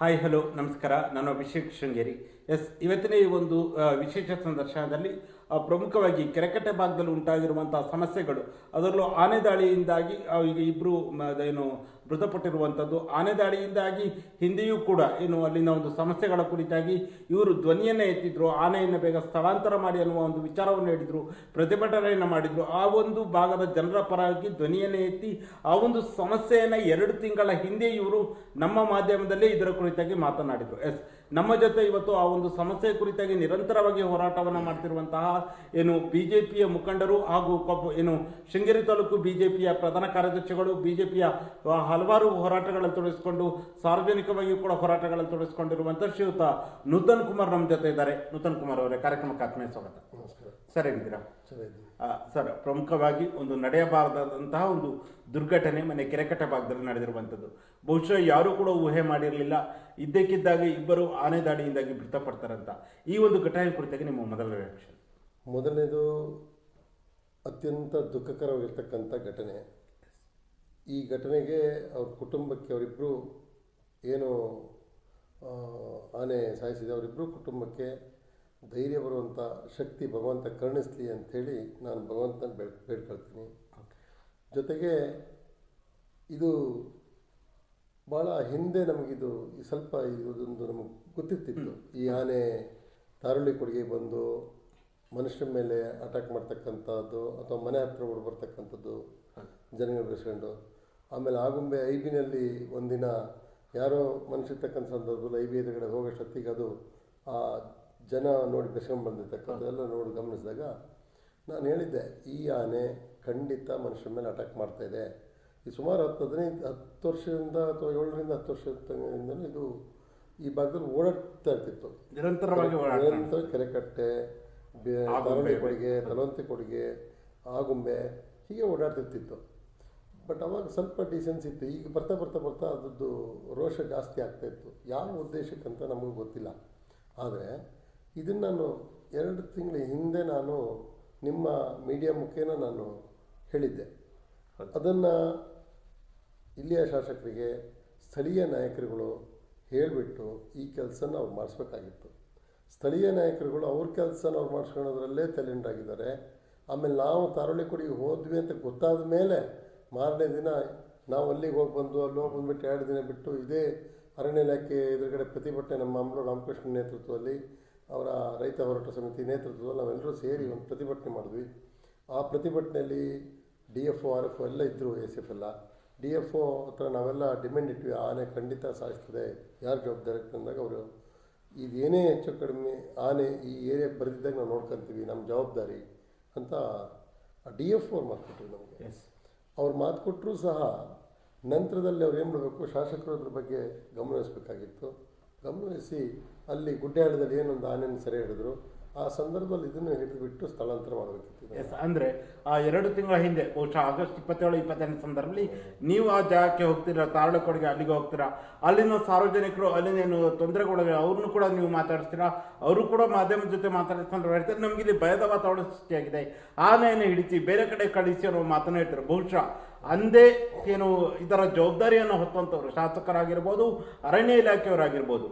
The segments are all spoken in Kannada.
ಹಾಯ್ ಹಲೋ ನಮಸ್ಕಾರ. ನಾನು ಅಭಿಷೇಕ್ ಶೃಂಗೇರಿ. ಎಸ್ ಇವತ್ತಿನ ಈ ಒಂದು ವಿಶೇಷ ಸಂದರ್ಶನದಲ್ಲಿ ಪ್ರಮುಖವಾಗಿ ಕೆರೆಕಟ್ಟೆ ಭಾಗದಲ್ಲಿ ಉಂಟಾಗಿರುವಂತಹ ಸಮಸ್ಯೆಗಳು. ಅದರಲ್ಲೂ ಆನೆ ದಾಳಿಯಿಂದಾಗಿ ಈಗ ಇಬ್ಬರು ಏನು ಮೃತಪಟ್ಟಿರುವಂಥದ್ದು. ಆನೆ ದಾಳಿಯಿಂದಾಗಿ ಹಿಂದೆಯೂ ಕೂಡ, ಏನು, ಅಲ್ಲಿನ ಒಂದು ಸಮಸ್ಯೆಗಳ ಕುರಿತಾಗಿ ಇವರು ಧ್ವನಿಯನ್ನು ಎತ್ತಿದ್ರು. ಆನೆಯನ್ನು ಬೇಗ ಸ್ಥಳಾಂತರ ಮಾಡಿ ಅನ್ನುವ ಒಂದು ವಿಚಾರವನ್ನು ಹೇಳಿದರು, ಪ್ರತಿಭಟನೆಯನ್ನು ಮಾಡಿದ್ರು. ಆ ಒಂದು ಭಾಗದ ಜನರ ಪರವಾಗಿ ಧ್ವನಿಯನ್ನೇ ಎತ್ತಿ, ಆ ಒಂದು ಸಮಸ್ಯೆಯನ್ನು ಎರಡು ತಿಂಗಳ ಹಿಂದೆ ಇವರು ನಮ್ಮ ಮಾಧ್ಯಮದಲ್ಲೇ ಇದರ ಕುರಿತಾಗಿ ಮಾತನಾಡಿದರು. ಎಸ್ ನಮ್ಮ ಜೊತೆ ಇವತ್ತು ಆ ಒಂದು ಸಮಸ್ಯೆ ಕುರಿತಾಗಿ ನಿರಂತರವಾಗಿ ಹೋರಾಟವನ್ನು ಮಾಡ್ತಿರುವಂತಹ ಏನು ಬಿಜೆಪಿಯ ಮುಖಂಡರು ಹಾಗೂ ಕೊಪ್ಪ ಏನು ಶೃಂಗೇರಿ ತಾಲೂಕು ಬಿಜೆಪಿಯ ಪ್ರಧಾನ ಕಾರ್ಯದರ್ಶಿಗಳು ಬಿಜೆಪಿಯ ಹಲವಾರು ಹೋರಾಟಗಳನ್ನು ತೊಡಗಿಸಿಕೊಂಡು ಸಾರ್ವಜನಿಕವಾಗಿ ಕೂಡ ಹೋರಾಟಗಳಲ್ಲಿ ತೊಡಗಿಸಿಕೊಂಡಿರುವಂಥ ಶ್ರೀಯುತ ನೂತನ್ ಕುಮಾರ್ ನಮ್ಮ ಜೊತೆ ಇದ್ದಾರೆ. ನೂತನ್ ಕುಮಾರ್ ಅವರೇ ಕಾರ್ಯಕ್ರಮಕ್ಕೆ ಆತ್ಮೀಯ ಸ್ವಾಗತ. ಸರಿ ಆ, ಸರ್ ಪ್ರಮುಖವಾಗಿ ಒಂದು ನಡೆಯಬಾರದಂತಹ ಒಂದು ದುರ್ಘಟನೆ ಮನೆ ಕೆರೆಕಟ್ಟೆ ಭಾಗದಲ್ಲಿ ನಡೆದಿರುವಂಥದ್ದು. ಬಹುಶಃ ಯಾರೂ ಕೂಡ ಊಹೆ ಮಾಡಿರಲಿಲ್ಲ. ಇದ್ದಕ್ಕಿದ್ದಾಗ ಇಬ್ಬರು ಆನೆ ದಾಡಿಯಿಂದಾಗಿ ಮೃತಪಡ್ತಾರಂತ. ಈ ಒಂದು ಘಟನೆ ಕುರಿತಾಗಿ ನಿಮ್ಮ ಮೊದಲ ರಿಯಾಕ್ಷನ್ ಮೊದಲನೇದು ಅತ್ಯಂತ ದುಃಖಕರವಾಗಿರ್ತಕ್ಕಂಥ ಘಟನೆ. ಈ ಘಟನೆಗೆ ಅವ್ರ ಕುಟುಂಬಕ್ಕೆ ಅವರಿಬ್ಬರು ಏನು ಆನೆ ಸಾಯಿಸಿದೆ ಅವರಿಬ್ಬರು ಕುಟುಂಬಕ್ಕೆ ಧೈರ್ಯ ಬರುವಂಥ ಶಕ್ತಿ ಭಗವಂತ ಕರುಣಿಸ್ಲಿ ಅಂಥೇಳಿ ನಾನು ಭಗವಂತನ ಬೇಡ್ ಬೇಡ್ಕೊಳ್ತೀನಿ. ಜೊತೆಗೆ ಇದು ಭಾಳ ಹಿಂದೆ ನಮಗಿದು ಸ್ವಲ್ಪ ಇದೊಂದು ನಮಗೆ ಗೊತ್ತಿರ್ತಿತ್ತು. ಈ ಆನೆ ತಾರುಳಿ ಕೊಡುಗೆ ಬಂದು ಮನುಷ್ಯರ ಮೇಲೆ ಅಟ್ಯಾಕ್ ಮಾಡ್ತಕ್ಕಂಥದ್ದು ಅಥವಾ ಮನೆ ಹತ್ರ ಓಡಿ ಬರ್ತಕ್ಕಂಥದ್ದು ಜನಗಳು ಬೆಳೆಸ್ಕೊಂಡು ಆಮೇಲೆ ಆಗುಂಬೆ ಐಬಿನಲ್ಲಿ ಬಿನಲ್ಲಿ ಒಂದಿನ ಯಾರೋ ಮನುಷ್ಯರ್ತಕ್ಕಂಥ ಸಂದರ್ಭದಲ್ಲಿ ಐ ಬಿ ಎದುರುಗಡೆ ಹೋಗೋಷ್ಟೊತ್ತಿಗೆ ಅದು ಆ ಜನ ನೋಡಿ ಬೆಸ್ಕೊಂಡು ಬಂದಿರ್ತಕ್ಕಂಥದ್ದೆಲ್ಲ ನೋಡಿ ಗಮನಿಸಿದಾಗ ನಾನು ಹೇಳಿದ್ದೆ ಈ ಆನೆ ಖಂಡಿತ ಮನುಷ್ಯರ ಮೇಲೆ ಅಟ್ಯಾಕ್ ಮಾಡ್ತಾಯಿದೆ ಈ ಸುಮಾರು ಹತ್ತು ಹದಿನೈದು ಹತ್ತು ವರ್ಷದಿಂದ ಅಥವಾ ಏಳರಿಂದ ಹತ್ತು ವರ್ಷದಿಂದಲೂ ಇದು ಈ ಭಾಗದಲ್ಲಿ ಓಡಾಡ್ತಾ ಇರ್ತಿತ್ತು. ನಿರಂತರವಾಗಿ ನಿರಂತರ ಕೆರೆಕಟ್ಟೆ ಕೊಡುಗೆ ತಲವಂತಿ ಕೊಡುಗೆ ಆಗುಂಬೆ ಹೀಗೆ ಓಡಾಡ್ತಿರ್ತಿತ್ತು. ಬಟ್ ಅವಾಗ ಸ್ವಲ್ಪ ಡಿಸೆನ್ಸ್ ಇತ್ತು. ಈಗ ಬರ್ತಾ ಬರ್ತಾ ಬರ್ತಾ ಅದರದ್ದು ರೋಷ ಜಾಸ್ತಿ ಆಗ್ತಾ ಇತ್ತು. ಯಾವ ಉದ್ದೇಶಕ್ಕಂತ ನಮಗೂ ಗೊತ್ತಿಲ್ಲ. ಆದರೆ ಇದನ್ನು ನಾನು ಎರಡು ತಿಂಗಳ ಹಿಂದೆ ನಾನು ನಿಮ್ಮ ಮೀಡಿಯಾ ಮುಖೇನ ನಾನು ಹೇಳಿದ್ದೆ. ಅದನ್ನು ಇಲ್ಲಿಯ ಶಾಸಕರಿಗೆ ಸ್ಥಳೀಯ ನಾಯಕರುಗಳು ಹೇಳಿಬಿಟ್ಟು ಈ ಕೆಲಸನ ಅವ್ರು ಮಾಡಿಸ್ಬೇಕಾಗಿತ್ತು. ಸ್ಥಳೀಯ ನಾಯಕರುಗಳು ಅವ್ರ ಕೆಲಸನ ಅವ್ರು ಮಾಡಿಸ್ಕೊಳ್ಳೋದ್ರಲ್ಲೇ ತಲೆಂಡಾಗಿದ್ದಾರೆ ಆಮೇಲೆ ನಾವು ತಾರೋಳಿ ಕೊಡಿಗೆ ಹೋದ್ವಿ ಅಂತ ಗೊತ್ತಾದ ಮೇಲೆ ಮಾರನೇ ದಿನ ನಾವು ಅಲ್ಲಿಗೆ ಹೋಗಿ ಬಂದು, ಅಲ್ಲಿ ಹೋಗಿ ಬಂದ್ಬಿಟ್ಟು ಎರಡು ದಿನ ಬಿಟ್ಟು ಇದೇ ಅರಣ್ಯ ಇಲಾಖೆ ಎದುರುಗಡೆ ಪ್ರತಿಭಟನೆ ನಮ್ಮ ಅಮರು ರಾಮಕೃಷ್ಣ ನೇತೃತ್ವದಲ್ಲಿ, ಅವರ ರೈತ ಹೋರಾಟ ಸಮಿತಿ ನೇತೃತ್ವದಲ್ಲಿ ನಾವೆಲ್ಲರೂ ಸೇರಿ ಒಂದು ಪ್ರತಿಭಟನೆ ಮಾಡಿದ್ವಿ. ಆ ಪ್ರತಿಭಟನೆಯಲ್ಲಿ D F O R F ಎಲ್ಲ ಇದ್ದರು ಎಸ್ ಎಫ್ ಎಲ್ಲ. ಡಿ ಎಫ್ ಒ ಹತ್ರ ನಾವೆಲ್ಲ ಡಿಮ್ಯಾಂಡ್ ಇಟ್ವಿ ಆನೆ ಖಂಡಿತ ಸಾಯಿಸ್ತದೆ. ಯಾರು ಜವಾಬ್ದಾರಿ ಅಂದಾಗ ಅವರು ಇದೇನೇ ಹೆಚ್ಚು ಕಡಿಮೆ ಆನೆ ಈ ಏರಿಯಾಗೆ ಬರೆದಿದ್ದಾಗ ನಾವು ನೋಡ್ಕೊತೀವಿ ನಮ್ಮ ಜವಾಬ್ದಾರಿ ಅಂತ ಡಿ ಎಫ್ ಅವ್ರು ಮಾತು ಕೊಟ್ಟರು ನಮಗೆ. ಎಸ್ ಅವ್ರು ಮಾತು ಕೊಟ್ಟರೂ ಸಹ ನಂತರದಲ್ಲಿ ಅವ್ರು ಏನು ಮಾಡಬೇಕು ಶಾಸಕರು ಅದ್ರ ಬಗ್ಗೆ ಗಮನಿಸಬೇಕಾಗಿತ್ತು ಗಮನಿಸಿ ಅಲ್ಲಿ ಗುಡ್ಡೆಹಾಳದಲ್ಲಿ ಏನೊಂದು ಆನೆಯನ್ನು ಸೆರೆ ಹಿಡಿದ್ರು. ಆ ಸಂದರ್ಭದಲ್ಲಿ ಇದನ್ನು ಹಿಡಿದುಬಿಟ್ಟು ಸ್ಥಳಾಂತರ ಮಾಡಬೇಕಿತ್ತು ಅಂದ್ರೆ ಆ ಎರಡು ತಿಂಗಳ ಹಿಂದೆ, ಬಹುಶಃ ಆಗಸ್ಟ್ ಇಪ್ಪತ್ತೇಳು ಇಪ್ಪತ್ತೆಂಟು ಸಂದರ್ಭದಲ್ಲಿ ನೀವು ಆ ಜಾಗಕ್ಕೆ ಹೋಗ್ತೀರಾ, ತಾರಳಕೊಡಿಗೆ ಅಲ್ಲಿಗೆ ಹೋಗ್ತೀರಾ? ಅಲ್ಲಿನ ಸಾರ್ವಜನಿಕರು, ಅಲ್ಲಿನ ಏನು ತೊಂದರೆಗೊಳಗೆ ಅವ್ರನ್ನು ಕೂಡ ನೀವು ಮಾತಾಡಿಸ್ತೀರಾ? ಅವರು ಕೂಡ ಮಾಧ್ಯಮದ ಜೊತೆ ಮಾತಾಡಿಸ್ಕೊಂಡು ಹೇಳ್ತಾರೆ ನಮ್ಗೆ ಇಲ್ಲಿ ಭಯದ ವಾತಾವರಣ ಸೃಷ್ಟಿಯಾಗಿದೆ. ಆನೆಯನ್ನು ಹಿಡಿಸಿ ಬೇರೆ ಕಡೆ ಕಳಿಸಿ ಅನ್ನೋ ಮಾತನ್ನ ಹೇಳ್ತಾರೆ. ಬಹುಶಃ ಅಂದೇ ಏನು ಇದರ ಜವಾಬ್ದಾರಿಯನ್ನು ಹೊತ್ತಂತವ್ರು. ಶಾಸಕರಾಗಿರ್ಬೋದು, ಅರಣ್ಯ ಇಲಾಖೆಯವರಾಗಿರ್ಬೋದು.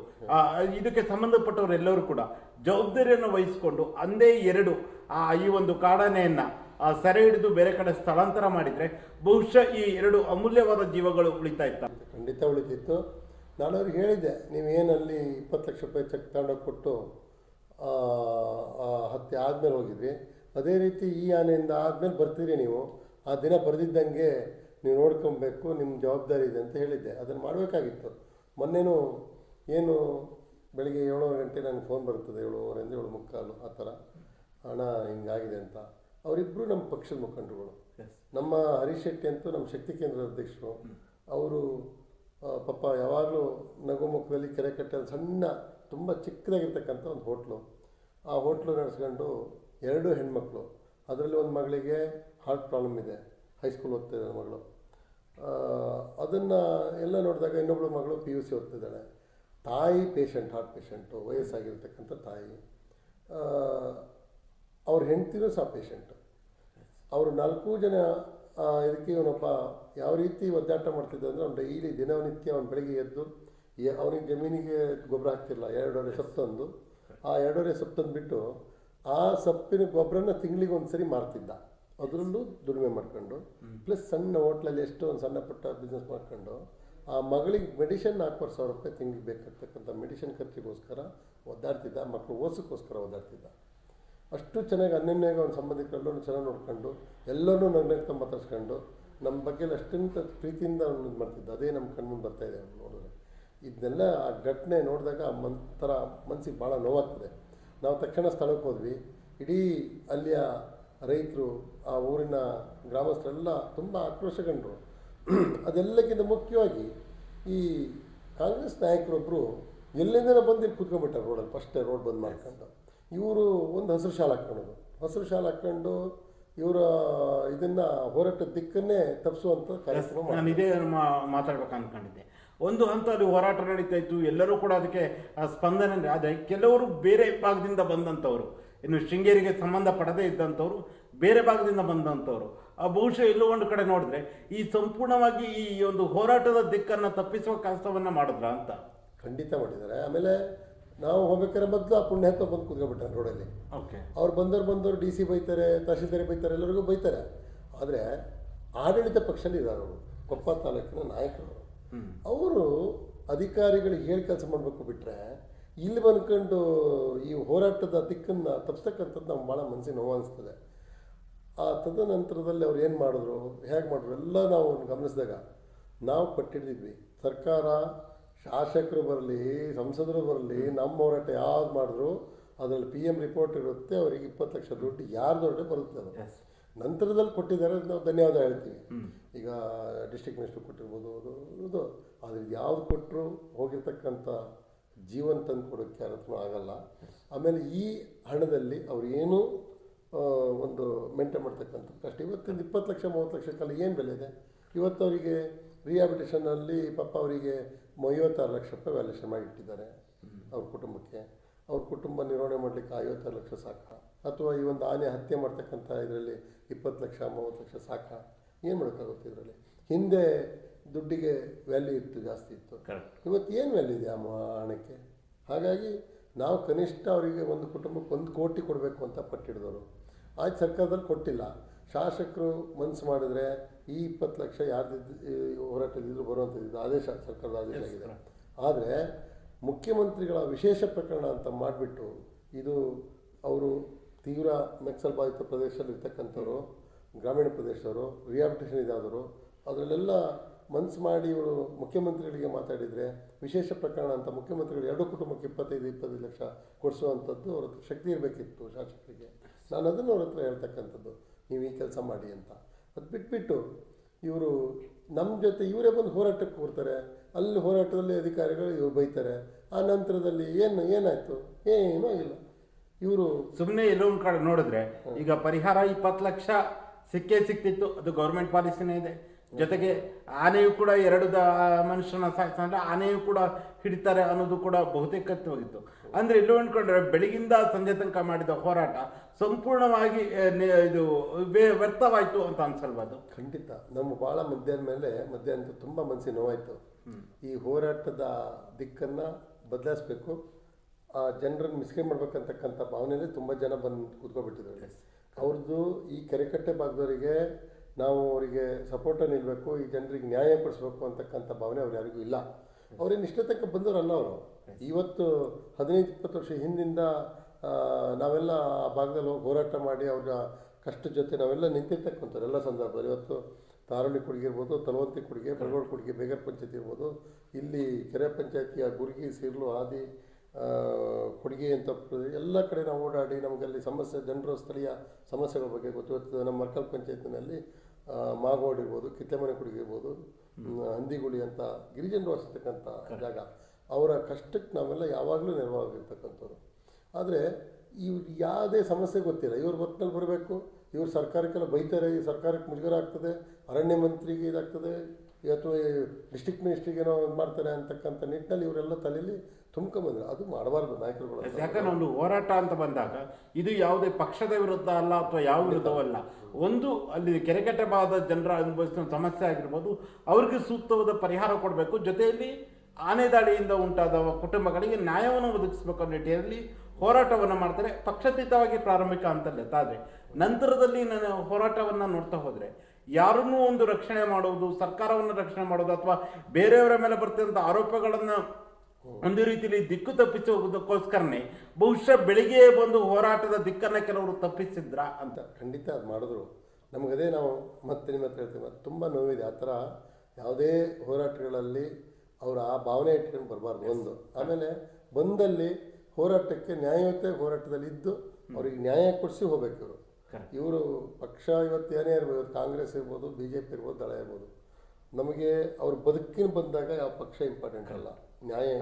ಇದಕ್ಕೆ ಸಂಬಂಧಪಟ್ಟವರು ಎಲ್ಲರೂ ಕೂಡ ಜವಾಬ್ದಾರಿಯನ್ನು ವಹಿಸಿಕೊಂಡು ಅಂದೇ ಎರಡು ಆ, ಈ ಒಂದು ಕಾಡನೆಯನ್ನು ಸೆರೆ ಹಿಡಿದು ಬೇರೆ ಕಡೆ ಸ್ಥಳಾಂತರ ಮಾಡಿದ್ರೆ ಬಹುಶಃ ಈ ಎರಡು ಅಮೂಲ್ಯವಾದ ಜೀವಗಳು ಉಳಿತಾ ಇತ್ತು ಖಂಡಿತ ಉಳಿತಿತ್ತು. ನಾನು ಅವ್ರಿಗೆ ಹೇಳಿದ್ದೆ, ನೀವೇನಲ್ಲಿ ಇಪ್ಪತ್ತು ಲಕ್ಷ ರೂಪಾಯಿ ಚೆಕ್ ತಗೊಂಡೋಗಿ ಕೊಟ್ಟು ಹತ್ಯೆ ಆದಮೇಲೆ ಹೋಗಿದ್ರಿ. ಅದೇ ರೀತಿ ಈ ಆನೆಯಿಂದ ಆದಮೇಲೆ ಬರ್ತೀರಿ ನೀವು. ಆ ದಿನ ಬರೆದಿದ್ದಂಗೆ ನೀವು ನೋಡ್ಕೊಬೇಕು ನಿಮ್ಮ ಜವಾಬ್ದಾರಿ ಇದೆ ಅಂತ ಹೇಳಿದ್ದೆ. ಅದನ್ನು ಮಾಡಬೇಕಾಗಿತ್ತು. ಮೊನ್ನೆನೂ ಏನು ಬೆಳಿಗ್ಗೆ ಏಳುವರೆ ಗಂಟೆ ನನಗೆ ಫೋನ್ ಬರ್ತದೆ ಏಳುವರೆಯಿಂದ ಏಳು ಮುಕ್ಕಾಲು ಆ ಥರ. ಹಣ ಹಿಂಗಾಗಿದೆ ಅಂತ. ಅವರಿಬ್ಬರು ನಮ್ಮ ಪಕ್ಷದ ಮುಖಂಡರುಗಳು. ನಮ್ಮ ಹರೀಶ್ ಶೆಟ್ಟಿ ಅಂತೂ ನಮ್ಮ ಶಕ್ತಿ ಕೇಂದ್ರ ಅಧ್ಯಕ್ಷರು. ಅವರು ಪಾಪ ಯಾವಾಗಲೂ ನಗುಮುಖದಲ್ಲಿ ಕೆರೆ ಕಟ್ಟೆ ಸಣ್ಣ ತುಂಬ ಚಿಕ್ಕದಾಗಿರ್ತಕ್ಕಂಥ ಒಂದು ಹೋಟ್ಲು. ಆ ಹೋಟ್ಲು ನಡೆಸ್ಕೊಂಡು ಎರಡು ಹೆಣ್ಮಕ್ಳು. ಅದರಲ್ಲಿ ಒಂದು ಮಗಳಿಗೆ ಹಾರ್ಟ್ ಪ್ರಾಬ್ಲಮ್ ಇದೆ ಹೈಸ್ಕೂಲ್ ಓದ್ತಾ ಇದ್ದಾಳೆ ಮಗಳು. ಅದನ್ನು ಎಲ್ಲ ನೋಡಿದಾಗ ಇನ್ನೊಬ್ಬಳು ಮಗಳು ಪಿ ಯು ಸಿ ಓದ್ತಿದ್ದಾಳೆ. ತಾಯಿ ಪೇಷಂಟ್ ಹಾರ್ಟ್ ಪೇಷಂಟು ವಯಸ್ಸಾಗಿರ್ತಕ್ಕಂಥ ತಾಯಿ. ಅವ್ರ ಹೆಂಡ್ತಿನೂ ಸಹ ಪೇಷಂಟು ಅವರು ನಾಲ್ಕು ಜನ ಇದಕ್ಕೆ ಇವನೊಬ್ಬ ಯಾವ ರೀತಿ ಒದ್ದಾಟ ಮಾಡ್ತಿದ್ದ ಅಂದರೆ ಅವ್ನು ಡೈಲಿ ದಿನನಿತ್ಯ ಅವ್ನು ಬೆಳಗ್ಗೆ ಎದ್ದು ಅವನಿಗೆ ಜಮೀನಿಗೆ ಗೊಬ್ಬರ ಹಾಕ್ತಿಲ್ಲ ಎರಡೂವರೆ ಸೊಪ್ಪು ತಂದು ಆ ಎರಡೂವರೆ ಸೊಪ್ಪು ತಂದುಬಿಟ್ಟು ಆ ಸೊಪ್ಪಿನ ಗೊಬ್ಬರನ ತಿಂಗಳಿಗೆ ಒಂದ್ಸರಿ ಮಾರ್ತಿದ್ದ. ಅದರಲ್ಲೂ ದುಡಿಮೆ ಮಾಡ್ಕೊಂಡು ಪ್ಲಸ್ ಸಣ್ಣ ಹೋಟ್ಲಲ್ಲಿ ಎಷ್ಟೋ ಒಂದು ಸಣ್ಣ ಪುಟ್ಟ ಬಿಸ್ನೆಸ್ ಮಾಡ್ಕೊಂಡು ಆ ಮಗಳಿಗೆ ಮೆಡಿಷನ್ ನಾಲ್ಕೂವರೆ ಸಾವಿರ ರೂಪಾಯಿ ತಿಂಗಳಿಗೆ ಬೇಕಾಗ್ತಕ್ಕಂಥ ಮೆಡಿಷನ್ ಖರ್ಚಿಗೋಸ್ಕರ ಒದ್ದಾಡ್ತಿದ್ದ ಮಕ್ಕಳು ಓಸಕ್ಕೋಸ್ಕರ ಒದ್ದಾಡ್ತಿದ್ದ. ಅಷ್ಟು ಚೆನ್ನಾಗಿ ಅನ್ಯನ್ಯಾಗ ಒಂದು ಸಂಬಂಧಿಕರಲ್ಲೂ ಚೆನ್ನಾಗಿ ನೋಡ್ಕೊಂಡು ಎಲ್ಲರೂ ನಗ್ನಗ್ತಾ ಮಾತಾಡ್ಸ್ಕೊಂಡು ನಮ್ಮ ಬಗ್ಗೆ ಅಷ್ಟಂತ ಪ್ರೀತಿಯಿಂದ ಅವ್ನು ಇದು ಮಾಡ್ತಿದ್ದ. ಅದೇ ನಮ್ಮ ಕಣ್ಮುಂದೆ ಬರ್ತಾ ಇದೆ ಅವ್ನು ನೋಡಿದ್ರೆ. ಇದನ್ನೆಲ್ಲ ಆ ಘಟನೆ ನೋಡಿದಾಗ ಒಂಥರ ಮನಸ್ಸಿಗೆ ಭಾಳ ನೋವಾಗ್ತದೆ. ನಾವು ತಕ್ಷಣ ಸ್ಥಳಕ್ಕೆ ಹೋದ್ವಿ. ಇಡೀ ಅಲ್ಲಿಯ ರೈತರು ಆ ಊರಿನ ಗ್ರಾಮಸ್ಥರೆಲ್ಲ ತುಂಬ ಆಕ್ರೋಶಗೊಂಡರು. ಅದೆಲ್ಲಕ್ಕಿಂತ ಮುಖ್ಯವಾಗಿ ಈ ಕಾಂಗ್ರೆಸ್ ನಾಯಕರೊಬ್ಬರು ಎಲ್ಲಿಂದನೋ ಬಂದು ಇಲ್ಲಿ ಕೂತ್ಕೊಂಡ್ಬಿಟ್ಟಾರೆ ರೋಡಲ್ಲಿ ಫಸ್ಟೇ ರೋಡ್ ಬಂದ್ ಮಾಡ್ಕೊಂಡು. ಇವರು ಒಂದು ಹಸಿರು ಶಾಲೆ ಹಾಕ್ಕೊಳ್ಳೋದು ಹಸಿರು ಶಾಲೆ ಹಾಕ್ಕೊಂಡು ಇವರ ಇದನ್ನು ಹೋರಾಟ ದಿಕ್ಕನ್ನೇ ತಪ್ಪಿಸುವಂಥ ಕಾರ್ಯಕ್ರಮ ನಾನು. ಇದೇ ಮಾತಾಡ್ಬೇಕು ಅಂದ್ಕೊಂಡಿದ್ದೆ ಒಂದು ಹಂತದಲ್ಲಿ ಹೋರಾಟ ನಡೀತಾ ಇತ್ತು. ಎಲ್ಲರೂ ಕೂಡ ಅದಕ್ಕೆ ಸ್ಪಂದನೆ ಆದರೆ ಕೆಲವರು ಬೇರೆ ಭಾಗದಿಂದ ಬಂದಂಥವ್ರು. ಇನ್ನು ಶೃಂಗೇರಿಗೆ ಸಂಬಂಧಪಡದೇ ಇದ್ದಂಥವ್ರು ಬೇರೆ ಭಾಗದಿಂದ ಬಂದಂಥವ್ರು. ಆ ಬಹುಶಃ ಎಲ್ಲೋ ಒಂದು ಕಡೆ ನೋಡಿದ್ರೆ ಈ ಸಂಪೂರ್ಣವಾಗಿ ಈ ಒಂದು ಹೋರಾಟದ ದಿಕ್ಕನ್ನು ತಪ್ಪಿಸುವ ಕೆಲಸವನ್ನು ಮಾಡಿದ್ರ ಅಂತ. ಖಂಡಿತ ಮಾಡಿದ್ದಾರೆ. ಆಮೇಲೆ ನಾವು ಹೋಗ್ಬೇಕಾದ್ರೆ ಮೊದಲು ಆ ಪುಣ್ಯಾತ್ಮ ಬಂದು ಕೂತ್ಕೊಂಡ್ಬಿಟ್ಟಾರೆ ರೋಡಲ್ಲಿ. ಓಕೆ. ಅವ್ರು ಬಂದವ್ರು ಬಂದವರು ಡಿ ಸಿ ಬೈತಾರೆ ತಹಶೀಲ್ದಾರಿ ಬೈತಾರೆ ಎಲ್ಲರಿಗೂ ಬೈತಾರೆ. ಆದರೆ ಆಡಳಿತ ಪಕ್ಷದಲ್ಲಿ ಇದ್ದಾರೆ ಅವರು. ಕೊಪ್ಪ ತಾಲೂಕಿನ ನಾಯಕರು. ಅವರು ಅಧಿಕಾರಿಗಳಿಗೆ ಹೇಳಿ ಕೆಲಸ ಮಾಡಬೇಕು ಬಿಟ್ಟರೆ ಇಲ್ಲಿ ಬಂದ್ಕೊಂಡು ಈ ಹೋರಾಟದ ದಿಕ್ಕನ್ನು ತಪ್ಪಿಸ್ತಕ್ಕಂಥದ್ದು ನಮ್ಗೆ ಭಾಳ ಮನಸ್ಸಿಗೆ ನೋವು ಅನಿಸ್ತದೆ. ಆ ತದನಂತರದಲ್ಲಿ ಅವ್ರು ಏನು ಮಾಡಿದ್ರು ಹೇಗೆ ಮಾಡಿದ್ರು ಎಲ್ಲ ನಾವು ಗಮನಿಸಿದಾಗ ನಾವು ಪಟ್ಟಿಡ್ದಿದ್ವಿ. ಸರ್ಕಾರ ಶಾಸಕರು ಬರಲಿ ಸಂಸದರು ಬರಲಿ ನಮ್ಮ ಹೋರಾಟ ಯಾವ್ದು ಮಾಡಿದ್ರು ಅದರಲ್ಲಿ ಪಿ ಎಂ ರಿಪೋರ್ಟ್ ಇರುತ್ತೆ ಅವರಿಗೆ ಇಪ್ಪತ್ತು ಲಕ್ಷ ದುಡ್ಡು ಯಾರ್ದು ಹೊರಟೆ ಬರುತ್ತೆ ಅದು. ನಂತರದಲ್ಲಿ ಕೊಟ್ಟಿದ್ದಾರೆ ಅದು ನಾವು ಧನ್ಯವಾದ ಹೇಳ್ತೀವಿ. ಈಗ ಡಿಸ್ಟಿಕ್ ಮಿನಿಸ್ಟರ್ ಕೊಟ್ಟಿರ್ಬೋದು ಅದು ಆದರೆ ಯಾವ್ದು ಕೊಟ್ಟರು ಹೋಗಿರ್ತಕ್ಕಂಥ ಜೀವನ ತಂದು ಕೊಡೋಕ್ಕೆ ಯಾರತ್ರ ಆಗಲ್ಲ. ಆಮೇಲೆ ಈ ಹಣದಲ್ಲಿ ಅವ್ರು ಏನು ಒಂದು ಮೇಂಟೈನ್ ಮಾಡ್ತಕ್ಕಂಥ ಕಷ್ಟ. ಇವತ್ತಿಂದ ಇಪ್ಪತ್ತು ಲಕ್ಷ, ಮೂವತ್ತು ಲಕ್ಷಕ್ಕೆಲ್ಲ ಏನು ಬೆಲೆ ಇದೆ? ಇವತ್ತು ಅವರಿಗೆ ರಿಹಾಬಿಟೇಷನಲ್ಲಿ ಪಾಪ ಅವರಿಗೆ ಐವತ್ತಾರು ಲಕ್ಷ ರೂಪಾಯಿ ವ್ಯಾಲ್ಯೂಷನ್ ಮಾಡಿಟ್ಟಿದ್ದಾರೆ ಅವ್ರ ಕುಟುಂಬಕ್ಕೆ. ಅವ್ರ ಕುಟುಂಬ ನಿರ್ವಹಣೆ ಮಾಡಲಿಕ್ಕೆ ಐವತ್ತಾರು ಲಕ್ಷ ಸಾಕ? ಅಥವಾ ಈ ಒಂದು ಆನೆ ಹತ್ಯೆ ಮಾಡ್ತಕ್ಕಂಥ ಇದರಲ್ಲಿ ಇಪ್ಪತ್ತು ಲಕ್ಷ, ಮೂವತ್ತು ಲಕ್ಷ ಸಾಕ? ಏನು ಮಾಡೋಕ್ಕಾಗುತ್ತೆ ಇದರಲ್ಲಿ? ಹಿಂದೆ ದುಡ್ಡಿಗೆ ವ್ಯಾಲ್ಯೂ ಇತ್ತು ಜಾಸ್ತಿ ಇತ್ತು. ಇವತ್ತು ಏನು ವ್ಯಾಲ್ಯೂ ಇದೆ ಆ ಹಣಕ್ಕೆ? ಹಾಗಾಗಿ ನಾವು ಕನಿಷ್ಠ ಅವರಿಗೆ ಒಂದು ಕುಟುಂಬಕ್ಕೆ ಒಂದು ಕೋಟಿ ಕೊಡಬೇಕು ಅಂತ ಪಟ್ಟಿಡಿದವರು ಆಯ್ತು ಸರ್ಕಾರದಲ್ಲಿ ಕೊಟ್ಟಿಲ್ಲ. ಶಾಸಕರು ಮನಸ್ಸು ಮಾಡಿದ್ರೆ ಈ ಇಪ್ಪತ್ತು ಲಕ್ಷ ಯಾರ್ದಿದ್ದು ಹೋರಾಟದಿದ್ರು ಬರುವಂಥದ್ದು ಆದೇಶ ಸರ್ಕಾರದ ಆದೇಶ ಆಗಿದೆ. ಆದರೆ ಮುಖ್ಯಮಂತ್ರಿಗಳ ವಿಶೇಷ ಪ್ರಕರಣ ಅಂತ ಮಾಡಿಬಿಟ್ಟು ಇದು ಅವರು ತೀವ್ರ ನಕ್ಸಲ್ ಬಾಧಿತ ಪ್ರದೇಶದಲ್ಲಿ ಇರ್ತಕ್ಕಂಥವ್ರು ಗ್ರಾಮೀಣ ಪ್ರದೇಶದವರು ರಿಹಾಬಿಟೇಷನ್ ಇದಾದವರು ಅದರಲ್ಲೆಲ್ಲ ಮನ್ಸು ಮಾಡಿ ಇವರು ಮುಖ್ಯಮಂತ್ರಿಗಳಿಗೆ ಮಾತಾಡಿದರೆ ವಿಶೇಷ ಪ್ರಕರಣ ಅಂತ ಮುಖ್ಯಮಂತ್ರಿಗಳು ಎರಡು ಕುಟುಂಬಕ್ಕೆ ಇಪ್ಪತ್ತೈದು ಇಪ್ಪತ್ತೈದು ಲಕ್ಷ ಕೊಡಿಸುವಂಥದ್ದು ಅವ್ರ ಹತ್ರ ಶಕ್ತಿ ಇರಬೇಕಿತ್ತು ಶಾಸಕರಿಗೆ. ನಾನು ಅದನ್ನು ಅವ್ರ ಹತ್ರ ಹೇಳ್ತಕ್ಕಂಥದ್ದು. ನೀವು ಈ ಕೆಲಸ ಮಾಡಿ ಅಂತ. ಅದು ಬಿಟ್ಬಿಟ್ಟು ಇವರು ನಮ್ಮ ಜೊತೆ ಇವರೇ ಬಂದು ಹೋರಾಟಕ್ಕೆ ಕೂರ್ತಾರೆ. ಅಲ್ಲಿ ಹೋರಾಟದಲ್ಲಿ ಅಧಿಕಾರಿಗಳು ಇವರು ಬೈತಾರೆ. ಆ ನಂತರದಲ್ಲಿ ಏನು ಏನಾಯಿತು? ಏನೂ ಇಲ್ಲ. ಇವರು ಸುಮ್ಮನೆ ಎಲ್ಲೋ ಒಂದು ಕಡೆ ನೋಡಿದ್ರೆ ಈಗ ಪರಿಹಾರ ಇಪ್ಪತ್ತು ಲಕ್ಷ ಸಿಕ್ಕೇ ಸಿಕ್ತಿತ್ತು. ಅದು ಗೌರ್ಮೆಂಟ್ ಪಾಲಿಸಿನೇ ಇದೆ. ಜೊತೆಗೆ ಆನೆಯು ಕೂಡ ಎರಡು ದ ಮನುಷ್ಯನ ಸಾಗಿಸ್ಕೊಂಡ್ರೆ ಆನೆಯು ಕೂಡ ಹಿಡಿತಾರೆ ಅನ್ನೋದು ಕೂಡ ಬಹುತೇಕತ್ವವಾಗಿತ್ತು. ಅಂದ್ರೆ ಇಲ್ಲೂ ಅಂದ್ಕೊಂಡ್ರೆ ಬೆಳಗಿಂದ ಸಂಜೆ ತನಕ ಮಾಡಿದ ಹೋರಾಟ ಸಂಪೂರ್ಣವಾಗಿ ಇದು ವ್ಯ- ವ್ಯರ್ಥವಾಯ್ತು ಅಂತ ಅನ್ಸಲ್ವಾ ಅದು? ಖಂಡಿತ. ನಮ್ಮ ಭಾಳ ಮಧ್ಯಾಹ್ನ ಮೇಲೆ ಮಧ್ಯಾಹ್ನ ತುಂಬ ಮನಸ್ಸಿಗೆ ನೋವಾಯಿತು. ಈ ಹೋರಾಟದ ದಿಕ್ಕನ್ನು ಬದಲಾಯಿಸ್ಬೇಕು. ಆ ಜನರನ್ನು ಮಿಸ್ಕೇ ಮಾಡ್ಬೇಕಂತಕ್ಕಂಥ ಭಾವನೆಯಲ್ಲಿ ತುಂಬ ಜನ ಬಂದು ಕೂತ್ಕೊಬಿಟ್ಟಿದ್ದಾರೆ. ಅವ್ರದ್ದು ಈ ಕೆರೆಕಟ್ಟೆ ಭಾಗದವರಿಗೆ ನಾವು ಅವರಿಗೆ ಸಪೋರ್ಟ ನಿಲ್ಲಬೇಕು ಈ ಜನರಿಗೆ ನ್ಯಾಯ ಕೊಡಿಸ್ಬೇಕು ಅಂತಕ್ಕಂಥ ಭಾವನೆ ಅವ್ರು ಯಾರಿಗೂ ಇಲ್ಲ. ಅವ್ರೇನು ಇಷ್ಟತಕ್ಕ ಬಂದವರಲ್ಲ ಅವರು. ಇವತ್ತು ಹದಿನೈದು, ಇಪ್ಪತ್ತು ವರ್ಷ ಹಿಂದಿಂದ ನಾವೆಲ್ಲ ಆ ಭಾಗದಲ್ಲಿ ಹೋಗಿ ಹೋರಾಟ ಮಾಡಿ ಅವ್ರ ಕಷ್ಟದ ಜೊತೆ ನಾವೆಲ್ಲ ನಿಂತಿರ್ತಕ್ಕಂಥವ್ರು ಎಲ್ಲ ಸಂದರ್ಭದಲ್ಲಿ. ಇವತ್ತು ತಾರೋಳಿ ಕೊಡುಗೆ ಇರ್ಬೋದು, ತಲವಂತಿ ಕೊಡುಗೆ ಬರಗೋಡು ಕೊಡುಗೆ, ಬೇಗರ್ ಪಂಚಾಯತ್ ಇರ್ಬೋದು, ಇಲ್ಲಿ ಕೆರೆ ಪಂಚಾಯತಿಯ ಗುರ್ಗಿ, ಸಿರ್ಲು ಆದಿ ಕೊಡುಗೆ ಅಂತ ಎಲ್ಲ ಕಡೆ ನಾವು ಓಡಾಡಿ ನಮಗಲ್ಲಿ ಸಮಸ್ಯೆ, ಜನರ ಸ್ಥಳೀಯ ಸಮಸ್ಯೆಗಳ ಬಗ್ಗೆ ಗೊತ್ತು. ಇವತ್ತು ನಮ್ಮ ಮರ್ಕಲ್ ಪಂಚಾಯತ್ನಲ್ಲಿ ಮಾಗೋಡ್ ಇರ್ಬೋದು ಕಿತ್ತೆಮನೆ ಕೊಡುಗೆ ಇರ್ಬೋದು ಹಂದಿಗುಳಿ ಅಂತ ಗಿರಿಜನರು ವಾಸಿಸ್ತಕ್ಕಂಥ ಜಾಗ. ಅವರ ಕಷ್ಟಕ್ಕೆ ನಾವೆಲ್ಲ ಯಾವಾಗಲೂ ನೆರವಾಗಿರ್ತಕ್ಕಂಥವ್ರು. ಆದರೆ ಇವ್ರು ಯಾವುದೇ ಸಮಸ್ಯೆ ಗೊತ್ತಿಲ್ಲ. ಇವ್ರು ಹೊತ್ತಿನಲ್ಲಿ ಬರಬೇಕು ಇವ್ರು ಸರ್ಕಾರಕ್ಕೆಲ್ಲ ಬೈತಾರೆ ಈ ಸರ್ಕಾರಕ್ಕೆ ಮುಜುಗರ ಆಗ್ತದೆ ಅರಣ್ಯ ಮಂತ್ರಿಗೆ ಇದಾಗ್ತದೆ ಅಥವಾ ಡಿಸ್ಟ್ರಿಕ್ಟ್ ಮಿನಿಸ್ಟ್ರಿಗೆ ಏನೋ ಮಾಡ್ತಾರೆ ಅಂತಕ್ಕಂಥ ನಿಟ್ಟಿನಲ್ಲಿ ಇವರೆಲ್ಲ ತಲೆಯಲ್ಲಿ ತುಂಬ್ಕೊಂಬಂದ್ರೆ ಅದು ಮಾಡಬಾರ್ದು ನಾಯಕರುಗಳು. ಯಾಕಂದ್ರೆ ಒಂದು ಹೋರಾಟ ಅಂತ ಬಂದಾಗ ಇದು ಯಾವುದೇ ಪಕ್ಷದ ವಿರುದ್ಧ ಅಲ್ಲ ಅಥವಾ ಯಾವ ವಿರುದ್ಧವಲ್ಲ ಒಂದು ಅಲ್ಲಿ ಕೆರೆಕಟ್ಟೆ ಭಾಗದ ಜನರ ಅನುಭವಿಸಿದ ಸಮಸ್ಯೆ ಆಗಿರ್ಬೋದು, ಅವ್ರಿಗೆ ಸೂಕ್ತವಾದ ಪರಿಹಾರ ಕೊಡಬೇಕು. ಜೊತೆಯಲ್ಲಿ ಆನೆ ದಾಳಿಯಿಂದ ಉಂಟಾದ ಕುಟುಂಬಗಳಿಗೆ ನ್ಯಾಯವನ್ನು ಒದಗಿಸಬೇಕು ಅನ್ನೋ ನಿಟ್ಟಿನಲ್ಲಿ ಹೋರಾಟವನ್ನು ಮಾಡ್ತಾರೆ. ಪಕ್ಷಾತೀತವಾಗಿ ಪ್ರಾರಂಭಿಕ ಹಂತದಲ್ಲಿ ಆದರೆ ನಂತರದಲ್ಲಿ ನಾನು ಹೋರಾಟವನ್ನು ನೋಡ್ತಾ ಹೋದರೆ, ಯಾರನ್ನೂ ಒಂದು ರಕ್ಷಣೆ ಮಾಡುವುದು ಸರ್ಕಾರವನ್ನು ರಕ್ಷಣೆ ಮಾಡೋದು ಅಥವಾ ಬೇರೆಯವರ ಮೇಲೆ ಬರ್ತಿರುವಂಥ ಆರೋಪಗಳನ್ನು ಒಂದು ರೀತಿಯಲ್ಲಿ ದಿಕ್ಕು ತಪ್ಪಿಸುವುದಕ್ಕೋಸ್ಕರನೇ ಬಹುಶಃ ಬೆಳಿಗ್ಗೆ ಬಂದು ಹೋರಾಟದ ದಿಕ್ಕನ್ನ ಕೆಲವರು ತಪ್ಪಿಸಿದ್ರ ಅಂತ. ಖಂಡಿತ ಅದು ಮಾಡಿದ್ರು. ನಮಗದೇ ನಾವು ಮತ್ತೆ ನಿಮ್ಮ ಹತ್ರ ಹೇಳ್ತೀವಿ ಮತ್ತೆ ತುಂಬ ನೋವಿದೆ. ಆ ಥರ ಯಾವುದೇ ಹೋರಾಟಗಳಲ್ಲಿ ಅವರು ಆ ಭಾವನೆ ಇಟ್ಕೊಂಡು ಬರಬಾರ್ದು ಒಂದು. ಆಮೇಲೆ ಬಂದಲ್ಲಿ ಹೋರಾಟಕ್ಕೆ ನ್ಯಾಯಯುತ ಹೋರಾಟದಲ್ಲಿ ಇದ್ದು ಅವ್ರಿಗೆ ನ್ಯಾಯ ಕೊಡಿಸಿ ಹೋಗ್ಬೇಕು ಇವರು. ಇವರು ಪಕ್ಷ ಇವತ್ತು ಏನೇ ಇರ್ಬೋದು ಕಾಂಗ್ರೆಸ್ ಇರ್ಬೋದು ಬಿ ಜೆ ಪಿ ಇರ್ಬೋದು ದಳ ಇರ್ಬೋದು ನಮಗೆ ಅವ್ರ ಬದುಕಿನ ಬಂದಾಗ ಯಾವ ಪಕ್ಷ ಇಂಪಾರ್ಟೆಂಟ್ ಅಲ್ಲ.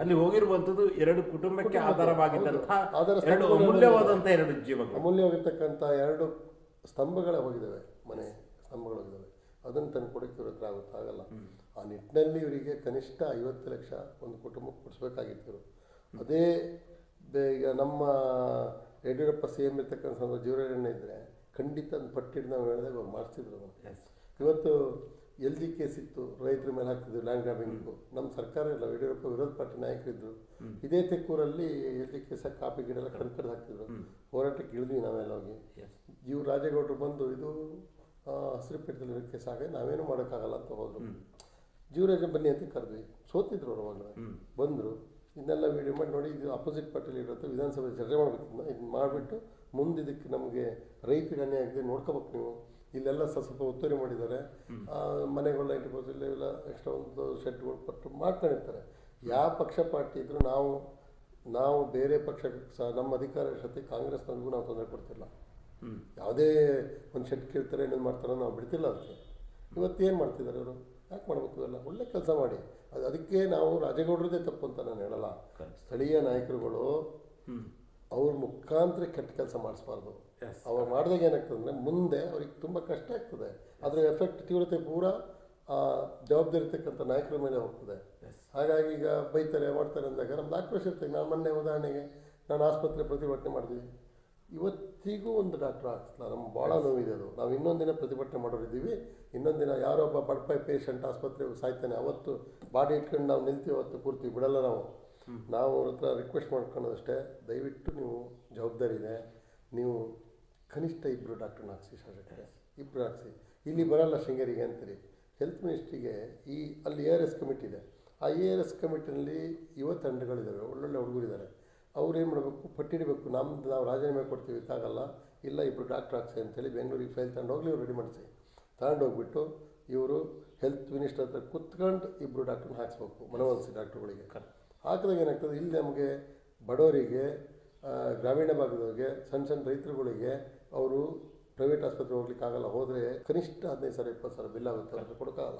ಅಲ್ಲಿ ಹೋಗಿರುವಂತದ್ದು ಎರಡು ಕುಟುಂಬಕ್ಕೆ ಆಧಾರವಾಗಿದ್ದಂತಹ. ಎರಡು ಅಮೂಲ್ಯವಾದಂತಹ ಎರಡು ಜೀವಗಳು. ಅಮೂಲ್ಯವಾಗಿರ್ತಕ್ಕಂಥ ಎರಡು ಸ್ತಂಭಗಳೇ ಹೋಗಿದ್ದಾವೆ. ಮನೆ ಸ್ತಂಭಗಳು ಹೋಗಿದ್ದಾವೆ. ಅದನ್ನು ತಂದು ಕೊಡೋಕ್ಕೆ ಇವ್ರ ಹತ್ರ ಆಗುತ್ತಾಗಲ್ಲ ಆ ನಿಟ್ಟಿನಲ್ಲಿ ಇವರಿಗೆ ಕನಿಷ್ಠ ಐವತ್ತು ಲಕ್ಷ ಒಂದು ಕುಟುಂಬಕ್ಕೆ ಕೊಡಿಸ್ಬೇಕಾಗಿತ್ತು. ಅದೇ ಈಗ ನಮ್ಮ ಯಡಿಯೂರಪ್ಪ ಸಿ ಎಂ ಇರ್ತಕ್ಕಂಥ ಜೀವರಣ್ಣ ಇದ್ದರೆ ಖಂಡಿತ ಪಟ್ಟಿಡ್ ನಾವು ಹೇಳಿದಾಗ ಮಾಡಿಸ್ತಿದ್ರು. ಇವತ್ತು ಎಲ್ ಜಿ ಕೇಸ್ ಇತ್ತು ರೈತರ ಮೇಲೆ ಹಾಕ್ತಿದ್ರು ಲ್ಯಾಂಡ್ ಗ್ರಾಬಿಂಗು ನಮ್ಮ ಸರ್ಕಾರ ಇಲ್ಲ ಯಡಿಯೂರಪ್ಪ ವಿರೋಧ ಪಾರ್ಟಿ ನಾಯಕರಿದ್ರು. ಇದೇ ತೆಕ್ಕೂರಲ್ಲಿ ಎಲ್ ಜಿ ಕೇಸ್ ಕಾಪಿ ಗಿಡ ಎಲ್ಲ ಕಡ್ದು ಕಡ್ದು ಹಾಕ್ತಿದ್ರು. ಹೋರಾಟಕ್ಕೆ ಇಳಿದ್ವಿ ನಾವೆಲ್ಲ ಹೋಗಿ. ಇವ್ರು ರಾಜೇಗೌಡರು ಬಂದು ಇದು ಹಸಿರು ಪೀಠದಲ್ಲಿ ಕೇಸ್ ಆಗ ನಾವೇನು ಮಾಡೋಕ್ಕಾಗಲ್ಲ ಅಂತ ಹೋದ್ರು. ಜೀವರಾಜ ಬನ್ನಿ ಅಂತ ಕರೆದ್ವಿ. ಸೋತಿದ್ರು ಅವರು ಅವಾಗ ಬಂದರು. ಇದನ್ನೆಲ್ಲ ವೀಡಿಯೋ ಮಾಡಿ ನೋಡಿ ಇದು ಅಪೋಸಿಟ್ ಪಾರ್ಟಿಲಿ ಇರುತ್ತೆ ವಿಧಾನಸಭೆ ಚರ್ಚೆ ಮಾಡಬೇಕು. ಇದು ಮಾಡಿಬಿಟ್ಟು ಮುಂದೆ ಇದಕ್ಕೆ ನಮಗೆ ರೈತರಿಗೆ ಅನ್ಯಾಯ ಆಗಿದೆ ನೋಡ್ಕೋಬೇಕು ನೀವು. ಇಲ್ಲೆಲ್ಲ ಸ- ಸ್ವಲ್ಪ ಒತ್ತುವರಿ ಮಾಡಿದ್ದಾರೆ. ಮನೆಗಳ ಮನೆಗಳ ಪರ್ಸೆಂಟ್ ಇಲ್ಲ ಎಕ್ಸ್ಟ್ರಾ ಒಂದು ಶೆಡ್ಗಳು ಕೊಟ್ಟು ಮಾಡ್ತಾನಿರ್ತಾರೆ ಯಾವ ಪಕ್ಷ ಪಾರ್ಟಿ ಇದ್ರೂ ನಾವು ನಾವು ಬೇರೆ ಪಕ್ಷಕ್ಕೆ ಸಹ ನಮ್ಮ ಅಧಿಕಾರ ಜೊತೆ ಕಾಂಗ್ರೆಸ್ನವ್ರಿಗೂ ನಾವು ತೊಂದರೆ ಕೊಡ್ತಿಲ್ಲ. ಯಾವುದೇ ಒಂದು ಶೆಡ್ ಕೇಳ್ತಾರೆ ಇನ್ನೊಂದು ಮಾಡ್ತಾರೆ ನಾವು ಬಿಡ್ತಿಲ್ಲ ಅದಕ್ಕೆ ಇವತ್ತು ಏನು ಮಾಡ್ತಿದ್ದಾರೆ ಅವರು? ಯಾಕೆ ಮಾಡಬೇಕು ಎಲ್ಲ ಒಳ್ಳೆ ಕೆಲಸ ಮಾಡಿ. ಅದು ಅದಕ್ಕೆ ನಾವು ರಾಜೇಗೌಡರದೇ ತಪ್ಪು ಅಂತ ನಾನು ಹೇಳಲ್ಲ. ಸ್ಥಳೀಯ ನಾಯಕರುಗಳು ಅವ್ರ ಮುಖಾಂತರ ಕೆಟ್ಟ ಕೆಲಸ ಮಾಡಿಸ್ಬಾರ್ದು. ಅವಾಗ ಮಾಡಿದಾಗ ಏನಾಗ್ತದೆ ಅಂದರೆ ಮುಂದೆ ಅವ್ರಿಗೆ ತುಂಬ ಕಷ್ಟ ಆಗ್ತದೆ. ಅದರ ಎಫೆಕ್ಟ್ ತೀವ್ರತೆ ಪೂರ ಆ ಜವಾಬ್ದಾರಿ ಇರ್ತಕ್ಕಂಥ ನಾಯಕರ ಮೇಲೆ ಹೋಗ್ತದೆ. ಹಾಗಾಗಿ ಈಗ ಬೈತಾರೆ ಮಾಡ್ತಾರೆ ಅಂದಾಗ ನಮ್ದು ಆಕ್ರೋಶ ಇರ್ತದೆ. ನಾನು ಮೊನ್ನೆ ಉದಾಹರಣೆಗೆ ನಾನು ಆಸ್ಪತ್ರೆ ಪ್ರತಿಭಟನೆ ಮಾಡಿದ್ವಿ. ಇವತ್ತಿಗೂ ಒಂದು ಡಾಕ್ಟ್ರ್ ಹಾಕ್ಸಲ್ಲ ನಮ್ಗೆ ಭಾಳ ನೋವಿದೆ ಅದು. ನಾವು ಇನ್ನೊಂದು ದಿನ ಪ್ರತಿಭಟನೆ ಮಾಡೋರಿದ್ದೀವಿ. ಇನ್ನೊಂದು ದಿನ ಯಾರೋ ಒಬ್ಬ ಬಡ್ಪಾಯಿ ಪೇಷಂಟ್ ಆಸ್ಪತ್ರೆಗೆ ಸಾಯ್ತಾನೆ. ಅವತ್ತು ಬಾಡಿ ಇಟ್ಕೊಂಡು ನಾವು ನಿಲ್ತೀವಿ ಅವತ್ತು ಕೂರ್ತೀವಿ ಬಿಡಲ್ಲ ನಾವು. ನಾವು ಅವ್ರ ಹತ್ರ ರಿಕ್ವೆಸ್ಟ್ ಮಾಡ್ಕೊಳ್ಳೋದಷ್ಟೇ ದಯವಿಟ್ಟು ನೀವು ಜವಾಬ್ದಾರಿ ಇದೆ ನೀವು ಕನಿಷ್ಠ ಇಬ್ಬರು ಡಾಕ್ಟರ್ನ ಹಾಕ್ಸಿ ಶಾಸಕರೇ ಇಬ್ಬರು ಹಾಕ್ಸಿ ಇಲ್ಲಿ ಬರಲ್ಲ ಶೃಂಗೇರಿಗೆ ಅಂತೀರಿ. ಹೆಲ್ತ್ ಮಿನಿಸ್ಟ್ರಿಗೆ ಈ ಅಲ್ಲಿ ಎ ಆರ್ ಎಸ್ ಕಮಿಟಿ ಇದೆ. ಆ ಎ ಆರ್ ಎಸ್ ಕಮಿಟಿನಲ್ಲಿ ಯುವ ತಂಡಗಳಿದ್ದಾವೆ ಒಳ್ಳೊಳ್ಳೆ ಹುಡುಗರಿದ್ದಾರೆ. ಅವ್ರು ಏನು ಮಾಡಬೇಕು? ಪಟ್ಟಿಡಬೇಕು. ನಮ್ದು ನಾವು ರಾಜೀನಾಮೆ ಕೊಡ್ತೀವಿ ಇದಾಗಲ್ಲ. ಇಲ್ಲ ಇಬ್ಬರು ಡಾಕ್ಟ್ರ್ ಹಾಕ್ಸಿ ಅಂತೇಳಿ ಬೆಂಗಳೂರಿಗೆ ಫೈಲ್ ತಗೊಂಡು ಹೋಗಲಿ ಇವ್ರು ರೆಡಿ ಮಾಡಿಸಿ. ತಗೊಂಡೋಗ್ಬಿಟ್ಟು ಇವರು ಹೆಲ್ತ್ ಮಿನಿಸ್ಟರ್ ಹತ್ರ ಕುತ್ಕೊಂಡು ಇಬ್ಬರು ಡಾಕ್ಟ್ರನ್ನ ಹಾಕ್ಸ್ಬೇಕು ಮನವೊಲಿಸಿ ಡಾಕ್ಟ್ರುಗಳಿಗೆ. ಹಾಕಿದಾಗ ಏನಾಗ್ತದೆ? ಇಲ್ಲಿ ನಮಗೆ ಬಡವರಿಗೆ ಗ್ರಾಮೀಣ ಭಾಗದವ್ರಿಗೆ ಸಣ್ಣ ಸಣ್ಣ ರೈತರುಗಳಿಗೆ ಅವರು ಪ್ರೈವೇಟ್ ಆಸ್ಪತ್ರೆ ಹೋಗ್ಲಿಕ್ಕಾಗಲ್ಲ ಹೋದರೆ ಕನಿಷ್ಠ ಹದಿನೈದು ಸಾವಿರ ಇಪ್ಪತ್ತು ಸಾವಿರ ಬಿಲ್ ಆಗುತ್ತೆ ಅಂತ ಕೊಡೋಕ್ಕಾಗಲ್ಲ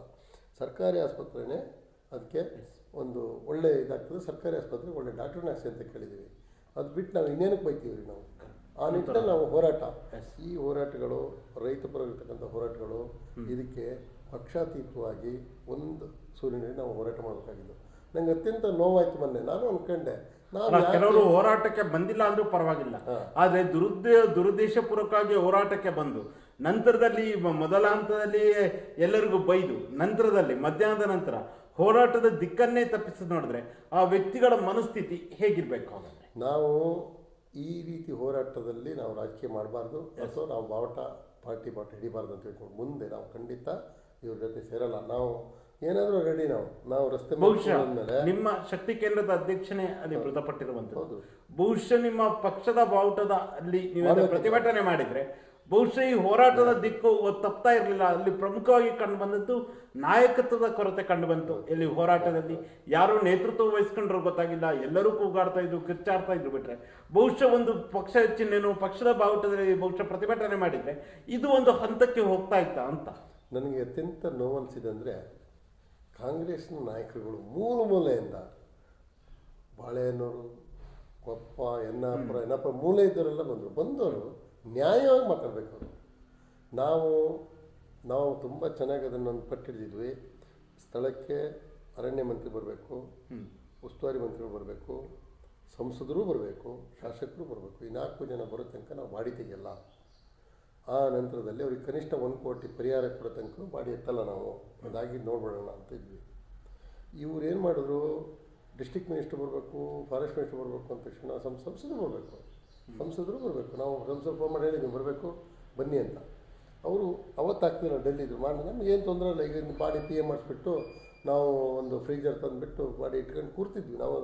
ಸರ್ಕಾರಿ ಆಸ್ಪತ್ರೆನೇ ಅದಕ್ಕೆ ಒಂದು ಒಳ್ಳೆ ಇದಾಗ್ತದೆ. ಸರ್ಕಾರಿ ಆಸ್ಪತ್ರೆ ಒಳ್ಳೆ ಡಾಕ್ಟರ್ನ ಹಾಕ್ಸಿ ಅಂತ ಕೇಳಿದ್ದೀವಿ. ಅದು ಬಿಟ್ಟು ನಾವು ಇನ್ನೇನಕ್ಕೆ ಬೈತೀವಿ ರೀ ನಾವು? ಆ ನಿಟ್ಟಿನಲ್ಲಿ ನಾವು ಹೋರಾಟ. ಈ ಹೋರಾಟಗಳು ರೈತ ಪರವಿರ್ತಕ್ಕಂಥ ಹೋರಾಟಗಳು ಇದಕ್ಕೆ ಪಕ್ಷಾತೀತವಾಗಿ ಒಂದು ಸೂರ್ಯನಲ್ಲಿ ನಾವು ಹೋರಾಟ ಮಾಡಬೇಕಾಗಿದ್ದು. ನನಗೆ ಅತ್ಯಂತ ನೋವಾಯ್ತು ಮೊನ್ನೆ. ನಾನು ಯಾಕೆ- ಕೆಲವರು ಹೋರಾಟಕ್ಕೆ ಬಂದಿಲ್ಲ ಅಂದ್ರೂ ಪರವಾಗಿಲ್ಲ. ಆದ್ರೆ ದುರುದ್ದೇ ದುರುದ್ದೇಶಪೂರ್ವಕವಾಗಿ ಹೋರಾಟಕ್ಕೆ ಬಂದು ನಂತರದಲ್ಲಿ ಮೊದಲ ಹಂತದಲ್ಲಿ ಎಲ್ಲರಿಗೂ ಬೈದು ನಂತರದಲ್ಲಿ ಮಧ್ಯಾಹ್ನದ ನಂತರ ಹೋರಾಟದ ದಿಕ್ಕನ್ನೇ ತಪ್ಪಿಸಿ ನೋಡಿದ್ರೆ ಆ ವ್ಯಕ್ತಿಗಳ ಮನಸ್ಥಿತಿ ಹೇಗಿರ್ಬೇಕು ಹಾಗಾದ್ರೆ? ನಾವು ಈ ರೀತಿ ಹೋರಾಟದಲ್ಲಿ ನಾವು ರಾಜಕೀಯ ಮಾಡಬಾರ್ದು ಅಥವಾ ನಾವು ಬಾವಟ ಪಾರ್ಟಿ ಬಾವಟ ಹಿಡಿಬಾರ್ದು ಅಂತ ಹೇಳ್ಕೊಂಡು ಮುಂದೆ ನಾವು ಖಂಡಿತ ಇವ್ರ ಜೊತೆ ಸೇರಲ್ಲ. ನಾವು ಏನಾದರೂ ರೆಡಿ ನಾವು. ನಾವು ರಸ್ತೆ ಬಹುಶಃ ಮೇಲೆ ನಿಮ್ಮ ಶಕ್ತಿ ಕೇಂದ್ರದ ಅಧ್ಯಕ್ಷನೇ ಅಲ್ಲಿ ಮೃತಪಟ್ಟಿರುವಂತದ್ದು ಹೌದು. ಬಹುಶಃ ನಿಮ್ಮ ಪಕ್ಷದ ಬಾವುಟದ ಅಲ್ಲಿ ನೀವು. ಪ್ರತಿಭಟನೆ ಮಾಡಿದ್ರೆ ಬಹುಶಃ ಈ ಹೋರಾಟದ ದಿಕ್ಕು ತಪ್ತಾ ಇರಲಿಲ್ಲ. ಅಲ್ಲಿ ಪ್ರಮುಖವಾಗಿ ಕಂಡು ಬಂದದ್ದು ನಾಯಕತ್ವದ ಕೊರತೆ ಕಂಡು ಬಂತು. ಇಲ್ಲಿ ಹೋರಾಟದಲ್ಲಿ ಯಾರು ನೇತೃತ್ವ ವಹಿಸ್ಕೊಂಡ್ರು ಗೊತ್ತಾಗಿಲ್ಲ. ಎಲ್ಲರೂ ಕೂಗಾಡ್ತಾ ಇದ್ರು ಕಿರ್ಚಾಡ್ತಾ ಇದ್ರು ಬಿಟ್ರೆ. ಬಹುಶಃ ಒಂದು ಪಕ್ಷ ಚಿಹ್ನೆನು ಪಕ್ಷದ ಬಾವುಟದಲ್ಲಿ ಬಹುಶಃ ಪ್ರತಿಭಟನೆ ಮಾಡಿದ್ರೆ ಇದು ಒಂದು ಹಂತಕ್ಕೆ ಹೋಗ್ತಾ ಇತ್ತ ಅಂತ? ನನಗೆ ಅತ್ಯಂತ ನೋವನ್ಸಿದಂದರೆ ಕಾಂಗ್ರೆಸ್ನ ನಾಯಕರುಗಳು ಮೂಲ ಮೂಲೆಯಿಂದ ಬಾಳೆಹಣ್ಣವರು ಕೊಪ್ಪ ಎನ್ನಾಪುರ ಎನ್ನಾಪುರ ಮೂಲೆ ಇದ್ದವರೆಲ್ಲ ಬಂದರು. ಬಂದವರು ನ್ಯಾಯವಾಗಿ ಮಾತಾಡಬೇಕು ಅವರು. ನಾವು ನಾವು ತುಂಬ ಚೆನ್ನಾಗಿ ಅದನ್ನು ಪಟ್ಟಿಡಿದ್ವಿ ಸ್ಥಳಕ್ಕೆ ಅರಣ್ಯ ಮಂತ್ರಿ ಬರಬೇಕು ಉಸ್ತುವಾರಿ ಮಂತ್ರಿಗಳು ಬರಬೇಕು ಸಂಸದರು ಬರಬೇಕು ಶಾಸಕರು ಬರಬೇಕು. ಈ ನಾಲ್ಕು ಜನ ಬರೋ ತನಕ ನಾವು ಬಾಡಿ ತೆಗೆಯಲ್ಲ ಆ ನಂತರದಲ್ಲಿ ಅವ್ರಿಗೆ ಕನಿಷ್ಠ ಒಂದು ಕೋಟಿ ಪರಿಹಾರ ಕೊಡೋ ತನಕ ಮಾಡಿ ಎತ್ತಲ್ಲ ನಾವು. ಅದಾಗಿ ನೋಡ್ಬಿಡೋಣ ಅಂತ ಇದ್ವಿ. ಇವ್ರು ಏನು ಮಾಡಿದ್ರು? ಡಿಸ್ಟ್ರಿಕ್ಟ್ ಮಿನಿಸ್ಟರ್ ಬರಬೇಕು, ಫಾರೆಸ್ಟ್ ಮಿನಿಸ್ಟರ್ ಬರಬೇಕು ಅಂತ ತಕ್ಷಣ ಸಂ ಸಂಸದರು ಬರಬೇಕು. ಸಂಸದರು ಬರಬೇಕು. ನಾವು ಸಂಸದ ಫೋನ್ ಮಾಡಿ ಹೇಳಿ ನೀವು ಬರಬೇಕು, ಬನ್ನಿ ಅಂತ. ಅವರು ಅವತ್ತು ಆಗ್ತಿಲ್ಲ ಡೆಲ್ಲಿದು ಮಾಡಿ ನಮ್ಗೆ ಏನು ತೊಂದರೆ ಇಲ್ಲ. ಈಗ ಬಾಡಿ ಪಿ ಎ ಮಾಡಿಸ್ಬಿಟ್ಟು ನಾವು ಒಂದು ಫ್ರೀಜರ್ ತಂದುಬಿಟ್ಟು ಬಾಡಿ ಇಟ್ಕೊಂಡು ಕೂರ್ತಿದ್ವಿ. ನಾವು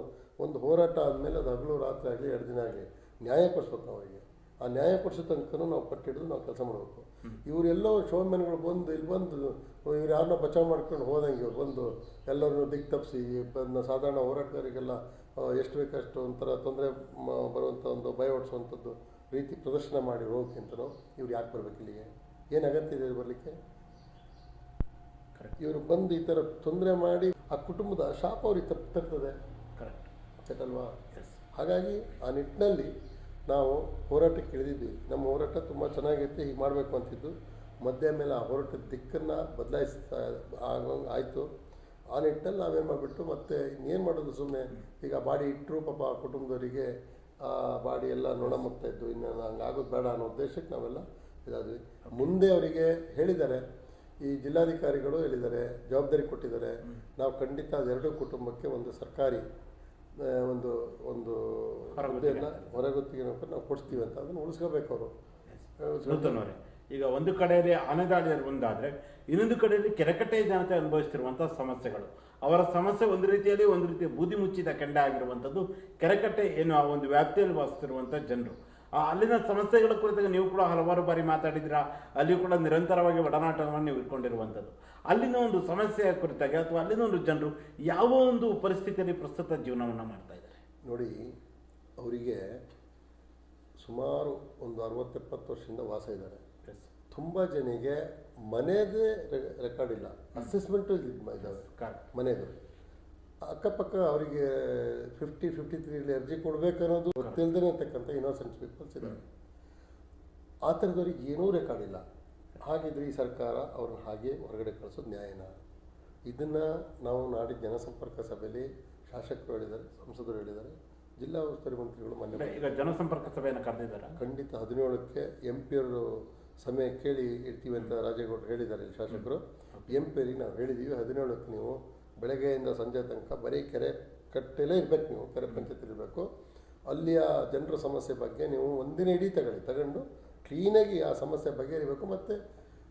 ಒಂದು ಹೋರಾಟ ಆದಮೇಲೆ ಅದು ಹಗಲು ರಾತ್ರಿ ಆಗಲಿ, ಎರಡು ದಿನ ಆಗಲಿ ನ್ಯಾಯ ಕೊಡಿಸ್ಬೇಕು ನಾವು ಅವರಿಗೆ. ಆ ನ್ಯಾಯ ಕೊಡಿಸೋ ತನಕನೂ ನಾವು ಕಟ್ಟಿಡಿದು ನಾವು ಕೆಲಸ ಮಾಡಬೇಕು. ಇವರೆಲ್ಲೋ ಶೋಮ್ಯಾನ್ಗಳು ಬಂದು ಇಲ್ಲಿ ಬಂದು ಇವ್ರು ಯಾರನ್ನ ಬಚಾವ್ ಮಾಡ್ಕೊಂಡು ಹೋದಂಗೆ ಇವ್ರು ಬಂದು ಎಲ್ಲರನ್ನು ದಿಕ್ಕು ತಪ್ಪಿಸಿ ಬಂದ ಸಾಧಾರಣ ಹೋರಾಟಗಾರಿಗೆಲ್ಲ ಎಷ್ಟು ಬೇಕಷ್ಟು ಒಂಥರ ತೊಂದರೆ ಬರುವಂಥ ಒಂದು ಭಯ ಓಡಿಸುವಂಥದ್ದು ರೀತಿ ಪ್ರದರ್ಶನ ಮಾಡಿ ಹೋಗೋಕ್ಕಿಂತನೂ ಇವ್ರು ಯಾಕೆ ಬರಬೇಕು ಇಲ್ಲಿಗೆ? ಏನು ಅಗತ್ಯ ಇದೆ ಬರಲಿಕ್ಕೆ? ಕರೆಕ್ಟ್ ಇವರು ಬಂದು ಈ ಥರ ತೊಂದರೆ ಮಾಡಿ ಆ ಕುಟುಂಬದ ಶಾಪ ಅವ್ರಿಗೆ ತಪ್ಪು ತರ್ತದೆ. ಕರೆಕ್ಟ್ ಸೆಟ್ ಎಸ್ ಹಾಗಾಗಿ ಆ ನಿಟ್ಟಿನಲ್ಲಿ ನಾವು ಹೋರಾಟಕ್ಕೆ ಇಳಿದಿದ್ವಿ ನಮ್ಮ ಹೋರಾಟ ತುಂಬ ಚೆನ್ನಾಗಿತ್ತು ಹೀಗೆ ಮಾಡಬೇಕು ಅಂತಿದ್ದು. ಮಧ್ಯ ಮೇಲೆ ಆ ಹೋರಾಟದ ದಿಕ್ಕನ್ನು ಬದಲಾಯಿಸ್ತಾ ಆಗಂಗೆ ಆಯಿತು. ಆ ನಿಟ್ಟಿನಲ್ಲಿ ನಾವೇನು ಮಾಡಿಬಿಟ್ಟು ಮತ್ತೆ ಇನ್ನೇನು ಮಾಡೋದು ಸುಮ್ಮನೆ ಈಗ ಬಾಡಿ ಇಟ್ಟರು ಪಾಪ ಆ ಕುಟುಂಬದವರಿಗೆ ಆ ಬಾಡಿ ಎಲ್ಲ ನೊಣಮುಗ್ತಾ ಇದ್ದು ಇನ್ನು ಹಂಗೆ ಆಗೋದು ಬೇಡ ಅನ್ನೋ ಉದ್ದೇಶಕ್ಕೆ ನಾವೆಲ್ಲ ಇದಾದ್ವಿ. ಮುಂದೆ ಅವರಿಗೆ ಹೇಳಿದ್ದಾರೆ ಈ ಜಿಲ್ಲಾಧಿಕಾರಿಗಳು ಹೇಳಿದ್ದಾರೆ ಜವಾಬ್ದಾರಿ ಕೊಟ್ಟಿದ್ದಾರೆ. ನಾವು ಖಂಡಿತ ಅದೆರಡೂ ಕುಟುಂಬಕ್ಕೆ ಒಂದು ಸರ್ಕಾರಿ ಒಂದು ಒಂದು ಹುದ್ದೆಯನ್ನು ಹೊರಗುತ್ತಿಗೆ ನಾವು ಕೊಡ್ತೀವಿ ಅಂತ. ಅದನ್ನು ಉಳಿಸ್ಕೋಬೇಕು ಅವರು. ಈಗ ಒಂದು ಕಡೆಯಲ್ಲಿ ಆನೆದಾಳಿಯರು ಒಂದಾದರೆ ಇನ್ನೊಂದು ಕಡೆಯಲ್ಲಿ ಕೆರೆಕಟ್ಟೆ ಜನತೆ ಅನುಭವಿಸ್ತಿರುವಂಥ ಸಮಸ್ಯೆಗಳು. ಅವರ ಸಮಸ್ಯೆ ಒಂದು ರೀತಿಯಲ್ಲಿ ಒಂದು ರೀತಿಯ ಬೂದಿ ಮುಚ್ಚಿದ ಕೆಂಡ ಆಗಿರುವಂಥದ್ದು ಕೆರೆಕಟ್ಟೆ ಏನು ಆ ಒಂದು ವ್ಯಾಪ್ತಿಯಲ್ಲಿ ವಾಸಿಸ್ತಿರುವಂಥ ಜನರು. ಅಲ್ಲಿನ ಸಮಸ್ಯೆಗಳ ಕುರಿತಾಗ ನೀವು ಕೂಡ ಹಲವಾರು ಬಾರಿ ಮಾತಾಡಿದ್ದೀರಾ. ಅಲ್ಲಿ ಕೂಡ ನಿರಂತರವಾಗಿ ಒಡನಾಟವನ್ನು ನೀವು ಇಟ್ಕೊಂಡಿರುವಂಥದ್ದು. ಅಲ್ಲಿನ ಒಂದು ಸಮಸ್ಯೆಯ ಕುರಿತಾಗಿ ಅಥವಾ ಅಲ್ಲಿನ ಒಂದು ಜನರು ಯಾವ ಒಂದು ಪರಿಸ್ಥಿತಿಯಲ್ಲಿ ಪ್ರಸ್ತುತ ಜೀವನವನ್ನು ಮಾಡ್ತಾ ಇದ್ದಾರೆ? ನೋಡಿ ಅವರಿಗೆ ಸುಮಾರು ಒಂದು ಅರವತ್ತೆಪ್ಪತ್ತು ವರ್ಷದಿಂದ ವಾಸ ಇದ್ದಾರೆ. ತುಂಬ ಜನಿಗೆ ಮನೆಯದೇ ರೆಕಾರ್ಡ್ ಇಲ್ಲ. ಅಸೆಸ್ಮೆಂಟು ಇದ್ದಾವೆ. ಮನೆಯದು. ಅಕ್ಕಪಕ್ಕ ಅವರಿಗೆ ಫಿಫ್ಟಿ ಫಿಫ್ಟಿ ತ್ರೀಲಿ ಅರ್ಜಿ ಕೊಡಬೇಕನ್ನೋದು ಗೊತ್ತಿಲ್ಲದೇ ಇರ್ತಕ್ಕಂಥ ಇನ್ನೋಸೆಂಟ್ ಪೀಪಲ್ಸ್ ಇದ್ದಾರೆ. ಆ ಥರದವ್ರಿಗೆ ಏನೂ ರೆಕಾರ್ಡ್ ಇಲ್ಲ ಹಾಗಿದ್ರೆ ಈ ಸರ್ಕಾರ ಅವ್ರನ್ನ ಹಾಗೆ ಹೊರಗಡೆ ಕಳಿಸೋದು ನ್ಯಾಯನ. ಇದನ್ನು ನಾವು ನಾಡಿದ ಜನಸಂಪರ್ಕ ಸಭೆಯಲ್ಲಿ ಶಾಸಕರು ಹೇಳಿದ್ದಾರೆ ಸಂಸದರು ಹೇಳಿದ್ದಾರೆ ಜಿಲ್ಲಾ ಉಸ್ತುವಾರಿ ಮಂತ್ರಿಗಳು ಮನೆ ಈಗ ಜನಸಂಪರ್ಕ ಸಭೆಯನ್ನು ಕರೆದಿದ್ದಾರೆ ಖಂಡಿತ ಹದಿನೇಳಕ್ಕೆ ಎಂ ಪಿಯವರು ಸಮಯ ಕೇಳಿ ಇರ್ತೀವಿ ಅಂತ ರಾಜೇಗೌಡರು ಹೇಳಿದ್ದಾರೆ ಶಾಸಕರು. ಎಂ ಪಿಯರಿಗೆ ನಾವು ಹೇಳಿದ್ದೀವಿ ಹದಿನೇಳಕ್ಕೆ ನೀವು ಬೆಳಗ್ಗೆಯಿಂದ ಸಂಜೆ ತನಕ ಬರೀ ಕೆರೆ ಕಟ್ಟೆಲೇ ಇರಬೇಕು ನೀವು ಕೆರೆ ಪಂಚಾಯತ್ ಇರಬೇಕು. ಅಲ್ಲಿಯ ಜನರ ಸಮಸ್ಯೆ ಬಗ್ಗೆ ನೀವು ಒಂದಿನ ಇಡೀ ತಗೊಳ್ಳಿ. ತಗೊಂಡು ಕ್ಲೀನಾಗಿ ಆ ಸಮಸ್ಯೆ ಬಗೆಹರಿಬೇಕು ಮತ್ತು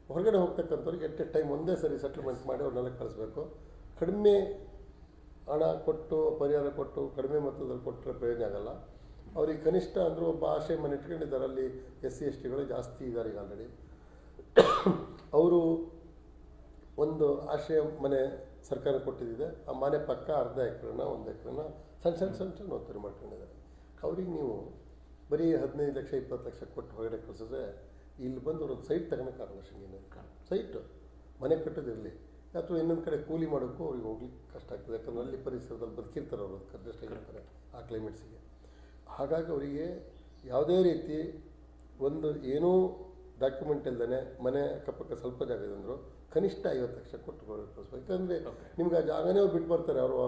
ಹೊರಗಡೆ ಹೋಗ್ತಕ್ಕಂಥವ್ರಿಗೆ ಎಟ್ ಎ ಟೈಮ್ ಒಂದೇ ಸರಿ ಸೆಟಲ್ಮೆಂಟ್ ಮಾಡಿ ಅವ್ರನ್ನೆಲ್ಲ ಕಳಿಸ್ಬೇಕು. ಕಡಿಮೆ ಹಣ ಕೊಟ್ಟು ಪರಿಹಾರ ಕೊಟ್ಟು ಕಡಿಮೆ ಮೊತ್ತದಲ್ಲಿ ಕೊಟ್ಟರೆ ಪ್ರಯೋಜನ ಆಗಲ್ಲ. ಅವ್ರಿಗೆ ಕನಿಷ್ಠ ಅಂದರೂ ಒಬ್ಬ ಆಶಯ ಮನೆ ಇಟ್ಕೊಂಡಿದ್ದಾರೆ. ಅಲ್ಲಿ ಎಸ್ ಸಿ ಎಸ್ ಟಿಗಳು ಜಾಸ್ತಿ ಇದ್ದಾರೆ ಈಗ ಆಲ್ರೆಡಿ ಅವರು ಒಂದು ಆಶ್ರಯ ಮನೆ ಸರ್ಕಾರ ಕೊಟ್ಟಿದ್ದಿದೆ ಆ ಮನೆ ಪಕ್ಕ ಅರ್ಧ ಎಕರೆನ, ಒಂದು ಎಕರೆನ ಸಣ್ಣ ಸಣ್ಣ ಸಣ್ಣ ಸಣ್ಣ ಮಾಡ್ಕೊಂಡಿದ್ದಾರೆ. ಅವ್ರಿಗೆ ನೀವು ಬರೀ ಹದಿನೈದು ಲಕ್ಷ, ಇಪ್ಪತ್ತು ಲಕ್ಷ ಕೊಟ್ಟು ಹೊರಗಡೆ ಕಳಿಸಿದ್ರೆ ಇಲ್ಲಿ ಬಂದು ಒಂದು ಸೈಟ್ ತಗೊಳಕ್ಕಾಗಲ್ಲ ಶಂಗಿನ ಸೈಟು. ಮನೆ ಕಟ್ಟೋದಿರಲಿ. ಅಥವಾ ಇನ್ನೊಂದು ಕಡೆ ಕೂಲಿ ಮಾಡೋಕ್ಕೂ ಅವ್ರಿಗೆ ಹೋಗ್ಲಿಕ್ಕೆ ಕಷ್ಟ ಆಗ್ತದೆ. ಯಾಕಂದ್ರೆ ಅಲ್ಲಿ ಪರಿಸರದಲ್ಲಿ ಬದುಕಿರ್ತಾರೆ ಅವರು ಅಡ್ಜಸ್ಟ್ ಆಗಿರ್ತಾರೆ ಆ ಕ್ಲೈಮೇಟ್ಸಿಗೆ ಹಾಗಾಗಿ ಅವರಿಗೆ ಯಾವುದೇ ರೀತಿ ಒಂದು ಏನೂ ಡಾಕ್ಯುಮೆಂಟ್ ಇಲ್ಲದೇ ಮನೆ ಅಕ್ಕಪಕ್ಕ ಸ್ವಲ್ಪ ಜಾಗ ಇದೆ ಅಂದರು ಕನಿಷ್ಠ ಐವತ್ತು ಲಕ್ಷ ಕೊಟ್ಟು ಯಾಕಂದರೆ ನಿಮ್ಗೆ ಆ ಜಾಗನೇ ಅವ್ರು ಬಿಟ್ಟು ಬರ್ತಾರೆ. ಅವರು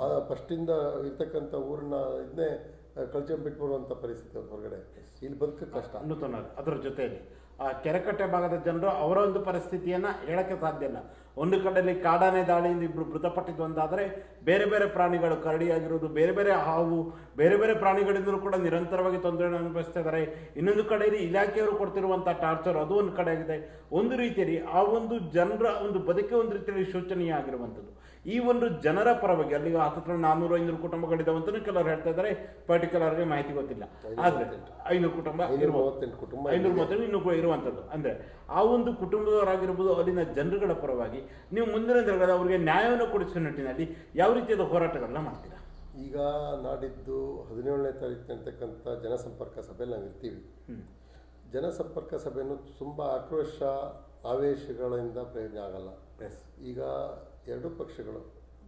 ಆ ಫಸ್ಟಿಂದ ಇರ್ತಕ್ಕಂಥ ಊರನ್ನ ಇದನ್ನೇ ಕಳ್ಚಂಬಿಟ್ಟು ಬಿಟ್ಟು ಬರುವಂಥ ಪರಿಸ್ಥಿತಿ ಅವ್ರ ಹೊರಗಡೆ. ಇಲ್ಲಿ ಬದುಕ ಕಷ್ಟ. ನೂತನ ಅದರ ಜೊತೆಯಲ್ಲಿ. ಆ ಕೆರೆಕಟ್ಟೆ ಭಾಗದ ಜನರು ಅವರ ಒಂದು ಪರಿಸ್ಥಿತಿಯನ್ನು ಹೇಳೋಕ್ಕೆ ಸಾಧ್ಯ ಇಲ್ಲ. ಒಂದು ಕಡೆಯಲ್ಲಿ ಕಾಡಾನೆ ದಾಳಿಯಿಂದ ಇಬ್ಬರು ಮೃತಪಟ್ಟಿದ್ದು ಒಂದಾದರೆ ಬೇರೆ ಬೇರೆ ಪ್ರಾಣಿಗಳು ಕರಡಿಯಾಗಿರೋದು ಬೇರೆ ಬೇರೆ ಹಾವು ಬೇರೆ ಬೇರೆ ಪ್ರಾಣಿಗಳಿಂದಲೂ ಕೂಡ ನಿರಂತರವಾಗಿ ತೊಂದರೆಯನ್ನು ಅನುಭವಿಸ್ತಾ ಇದ್ದಾರೆ. ಇನ್ನೊಂದು ಕಡೆಯಲ್ಲಿ ಇಲಾಖೆಯವರು ಕೊಡ್ತಿರುವಂಥ ಟಾರ್ಚರ್ ಅದು ಒಂದು ಕಡೆ ಆಗಿದೆ. ಒಂದು ರೀತಿಯಲ್ಲಿ ಆ ಒಂದು ಜನರ ಒಂದು ಬದುಕೆ ಒಂದು ರೀತಿಯಲ್ಲಿ ಶೋಚನೀಯ ಆಗಿರುವಂಥದ್ದು. ಈ ಒಂದು ಜನರ ಪರವಾಗಿ ಅಲ್ಲಿ ಹತ್ತಿರ ನಾನ್ನೂರು ಐನೂರು ಕುಟುಂಬಗಳಿದ್ದಾವೆ ಅಂತಲೂ ಕೆಲವರು ಹೇಳ್ತಾ ಇದ್ದಾರೆ. ಪರ್ಟಿಕ್ಯುಲರ್ಗೆ ಮಾಹಿತಿ ಗೊತ್ತಿಲ್ಲ. ಆದರೆ ಐನೂರು ಕುಟುಂಬ ಐನೂರ. ಮೂವತ್ತೆಂಟು ಕುಟುಂಬ ಐನೂರು ಕೂಡ ಇರುವಂಥದ್ದು. ಅಂದರೆ ಆ ಒಂದು ಕುಟುಂಬದವರಾಗಿರ್ಬೋದು ಅಲ್ಲಿನ ಜನರುಗಳ ಪರವಾಗಿ ನೀವು ಮುಂದಿನ ದಿನಗಳಲ್ಲಿ ಅವರಿಗೆ ನ್ಯಾಯವನ್ನು ಕೊಡಿಸುವ ನಿಟ್ಟಿನಲ್ಲಿ ಯಾವ ರೀತಿಯಾದ ಹೋರಾಟಗಳನ್ನ ಮಾಡ್ತೀರಾ? ಈಗ ನಾಡಿದ್ದು ಹದಿನೇಳನೇ ತಾರೀಕು ಅಂತಕ್ಕಂಥ ಜನಸಂಪರ್ಕ ಸಭೆಯಲ್ಲಿ ನಾವು ಇರ್ತೀವಿ. ಜನಸಂಪರ್ಕ ಸಭೆಯನ್ನು ತುಂಬ ಆಕ್ರೋಶ ಆವೇಶಗಳಿಂದ ಪ್ರಯೋಜನ ಆಗಲ್ಲ. ಎಸ್ ಈಗ ಎರಡು ಪಕ್ಷಗಳು